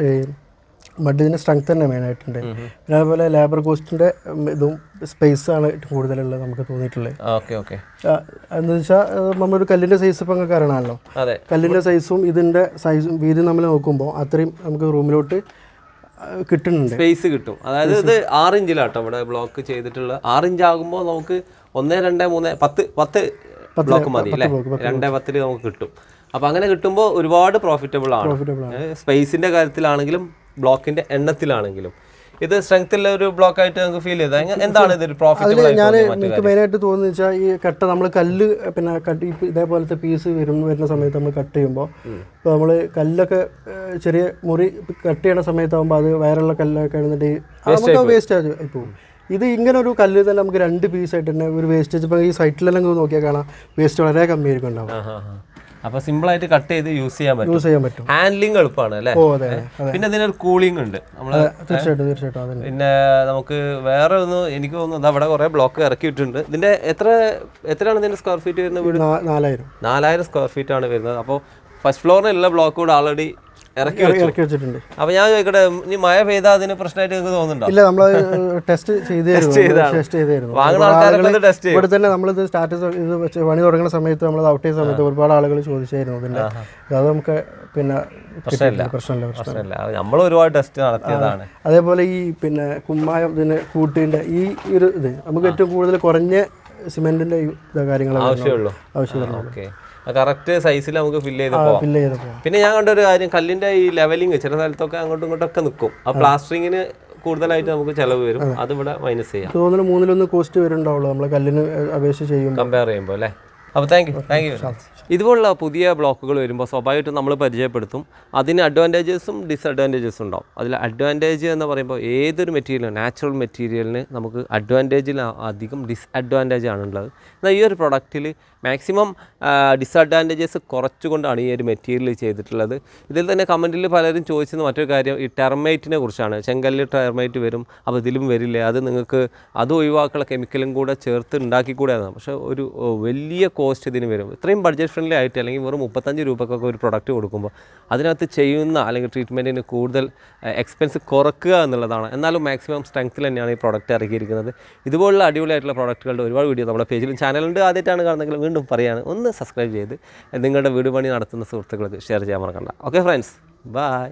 മഡിന്റെ സ്ട്രെങ്ത് തന്നെ മെയിനായിട്ടുണ്ട് പിന്നെ അതുപോലെ ലേബർ കോസ്റ്റിന്റെ ഇതും സ്പേസ് ആണ് ഏറ്റവും കൂടുതലുള്ളത് നമുക്ക് തോന്നിയിട്ടുള്ളത്. ഓക്കെ ഓക്കെ ആ, എന്ന് വെച്ചാൽ നമ്മളൊരു കല്ലിന്റെ സൈസ് ഇപ്പം അങ്ങനെ അറിയണമല്ലോ കല്ലിന്റെ സൈസും ഇതിന്റെ സൈസും വീതി നമ്മൾ നോക്കുമ്പോൾ അത്രയും നമുക്ക് റൂമിലോട്ട് കിട്ടുന്നുണ്ട്. സ്പേസ് കിട്ടും. അതായത് ഇത് ആറ് ഇഞ്ചിലാട്ടോ ഇവിടെ ബ്ലോക്ക് ചെയ്തിട്ടുള്ള. ആറ് ഇഞ്ച് ആകുമ്പോൾ നമുക്ക് ഒന്ന് രണ്ട് മൂന്ന് പത്ത് പത്ത് ബ്ലോക്ക് മതി അല്ലേ? രണ്ടേ പത്തിൽ നമുക്ക് കിട്ടും. അപ്പൊ അങ്ങനെ കിട്ടുമ്പോൾ ഒരുപാട് പ്രോഫിറ്റബിൾ ആണ്. സ്പേസിന്റെ കാര്യത്തിലാണെങ്കിലും ബ്ലോക്കിന്റെ എണ്ണത്തിലാണെങ്കിലും. ഇത് സ്ട്രെങ്ത്തിൽ ഒരു ബ്ലോക്ക് ആയിട്ട് നമുക്ക് ഫീൽ എങ്ങ- എന്താണ് ഇതൊരു പ്രോഫിറ്റ് ഞാൻ എനിക്ക് മെയിനായിട്ട് തോന്നുന്നത് വെച്ചാൽ ഈ കട്ട നമ്മൾ കല്ല് പിന്നെ കട്ട് ഇതേപോലത്തെ പീസ് വരും വരുന്ന സമയത്ത് നമ്മൾ കട്ട് ചെയ്യുമ്പോൾ ഇപ്പോൾ നമ്മൾ കല്ലൊക്കെ ചെറിയ മുറി കട്ട് ചെയ്യണ സമയത്താകുമ്പോൾ അത് വയറുള്ള കല്ലൊക്കെ ആണെന്നുണ്ടെങ്കിൽ നമുക്ക് വേസ്റ്റ് ആയി പോകും ഇത് ഇങ്ങനെ ഒരു കല്ല് തന്നെ നമുക്ക് രണ്ട് പീസായിട്ട് തന്നെ ഒരു വേസ്റ്റേജ് ഇപ്പോൾ ഈ സൈറ്റിലെല്ലാം നോക്കിയാൽ കാണാം. വേസ്റ്റ് വളരെ കമ്മിയായിരിക്കും ഉണ്ടാവും അപ്പോൾ സിമ്പിളായിട്ട് കട്ട് ചെയ്ത് യൂസ് ചെയ്യാൻ പറ്റും. യൂസ് ചെയ്യാൻ പറ്റും. ഹാൻഡ്ലിംഗ് എളുപ്പമാണ് അല്ലേ? പിന്നെ ഇതിനൊരു കൂളിംഗ് ഉണ്ട്. നമ്മൾ തീർച്ചയായിട്ടും പിന്നെ നമുക്ക് വേറെ ഒന്ന് എനിക്ക് തോന്നുന്നു അവിടെ കുറെ ബ്ലോക്ക് ഇറക്കിയിട്ടുണ്ട്. ഇതിന്റെ എത്ര എത്രയാണ് ഇതിന്റെ സ്ക്വയർ ഫീറ്റ് വരുന്നത്? നാലായിരം. നാലായിരം സ്ക്വയർ ഫീറ്റ് ആണ് വരുന്നത്. അപ്പോൾ ഫസ്റ്റ് ഫ്ലോറിനുള്ള ബ്ലോക്ക് കൂടെ ഓൾറെഡി ഇറക്കി ഇറക്കി വെച്ചിട്ടുണ്ട്. അപ്പൊ ഞാൻ ചോദിക്കട്ടെ ഇനി മഴ പെയ്താൽ അതിന് പ്രശ്നമായിട്ട് നിങ്ങൾക്ക് തോന്നുന്നുണ്ടോ? ഇല്ല നമ്മൾ ടെസ്റ്റ് ചെയ്ത് ടെസ്റ്റ് ചെയ്തായിരുന്നു വാങ്ങുന്ന ആൾക്കാരൊക്കെ ടെസ്റ്റ് ചെയ്യും. ഇവിടെ തന്നെ നമ്മളിത് സ്റ്റാറ്റസ് ഇത് വെച്ച് പണി തുടങ്ങുന്ന സമയത്ത് നമ്മൾ ഔട്ട് ചെയ്ത സമയത്ത് ഒരുപാട് ആളുകൾ ചോദിച്ചായിരുന്നു അതിന്റെ അത് നമുക്ക് പിന്നെ പ്രശ്നമില്ല. പ്രശ്നമില്ല പ്രശ്നമില്ല. നമ്മൾ ഒരുപാട് ടെസ്റ്റ് നടത്തിയതാണ്. അതേപോലെ ഈ പിന്നെ കുമ്മായം ഇതിന് കൂട്ടിന്റെ ഈ ഒരു ഇത് നമുക്ക് ഏറ്റവും കൂടുതൽ കുറഞ്ഞ സിമെന്റിന്റെ കാര്യങ്ങൾ ആവശ്യമുള്ളൂ. ആവശ്യമുള്ളൂ ഓക്കെ. കറക്റ്റ് സൈസിൽ നമുക്ക് ഫില്ല് ചെയ്ത് പോവാം. പിന്നെ ഞാൻ കണ്ട ഒരു കാര്യം കല്ലിന്റെ ഈ ലെവലിംഗ് ചില സ്ഥലത്തൊക്കെ അങ്ങോട്ടും ഇങ്ങോട്ടൊക്കെ നിൽക്കും ആ പ്ലാസ്റ്ററിങ്ങിന് കൂടുതലായിട്ട് നമുക്ക് ചെലവ് വരും. അത്. ഇവിടെ മൈനസ് ചെയ്യാം. തോന്നുന്നു മൂന്നിലൊന്ന് കോസ്റ്റ് വരുന്നുണ്ടാവുള്ളൂ. നമ്മൾ കല്ലിന് അപേക്ഷിച്ച് ചെയ്യും കമ്പയർ ചെയ്യുമ്പോൾ അല്ലേ? അപ്പോൾ താങ്ക് യു താങ്ക് യു ഇതുപോലുള്ള പുതിയ ബ്ലോക്കുകൾ വരുമ്പോൾ സ്വാഭാവികമായിട്ടും നമ്മൾ പരിചയപ്പെടുത്തും. അതിന് അഡ്വാന്റേജസും ഡിസഡ്വാന്റേജസും ഉണ്ടാവും. അതിൽ അഡ്വാന്റേജ് എന്ന് പറയുമ്പോൾ ഏതൊരു മെറ്റീരിയലും നാച്ചുറൽ മെറ്റീരിയലിന് നമുക്ക് അഡ്വാന്റേജിൽ അധികം ഡിസ്അഡ്വാന്റേജ് ആണുള്ളത്. എന്നാൽ ഈ ഒരു പ്രൊഡക്റ്റിൽ മാക്സിമം ഡിസഡ്വാന്റേജസ് കുറച്ചുകൊണ്ടാണ് ഈ ഒരു മെറ്റീരിയൽ ചെയ്തിട്ടുള്ളത്. ഇതിൽ തന്നെ കമന്റിൽ പലരും ചോദിച്ചത് മറ്റൊരു കാര്യം ഈ ടെർമൈറ്റിനെ കുറിച്ചാണ്. ചെങ്കല്ലിൽ ടെർമൈറ്റ് വരും അപ്പോൾ ഇതിലും വരില്ല? അത് നിങ്ങൾക്ക് അത് ഒഴിവാക്കുള്ള കെമിക്കലും കൂടെ ചേർത്ത് ഉണ്ടാക്കിക്കൂടെ പക്ഷേ ഒരു വലിയ കോസ്റ്റ് ഇതിന് വരും. ഇത്രയും ബഡ്ജറ്റ് ഫ്രണ്ട്ലി ആയിട്ട് അല്ലെങ്കിൽ വെറും മുപ്പത്തഞ്ച് രൂപക്കൊക്കെ ഒരു പ്രൊഡക്റ്റ് കൊടുക്കുമ്പോൾ അതിനകത്ത് ചെയ്യുന്ന അല്ലെങ്കിൽ ട്രീറ്റ്മെന്റിന് കൂടുതൽ എക്സ്പെൻസ് കുറക്കുക എന്നുള്ളതാണ്. എന്നാലും മാക്സിമം സ്ട്രെങ്ത്തിൽ തന്നെയാണ് ഈ പ്രൊഡക്റ്റ് ഇറക്കിയിരിക്കുന്നത്. ഇതുപോലുള്ള അടിപൊളിയായിട്ടുള്ള പ്രൊഡക്റ്റുകളുടെ ഒരുപാട് വീഡിയോ നമ്മുടെ പേജിലും ചാനലുണ്ട് ആദ്യമായിട്ടാണ് കാണുന്നതെങ്കിൽ വീണ്ടും പറയുകയാണ് ഒന്ന് സബ്സ്ക്രൈബ് ചെയ്ത് നിങ്ങളുടെ വീട് പണി നടത്തുന്ന സുഹൃത്തുക്കൾക്ക് ഷെയർ ചെയ്യാൻ മറക്കണ്ട. Okay friends bye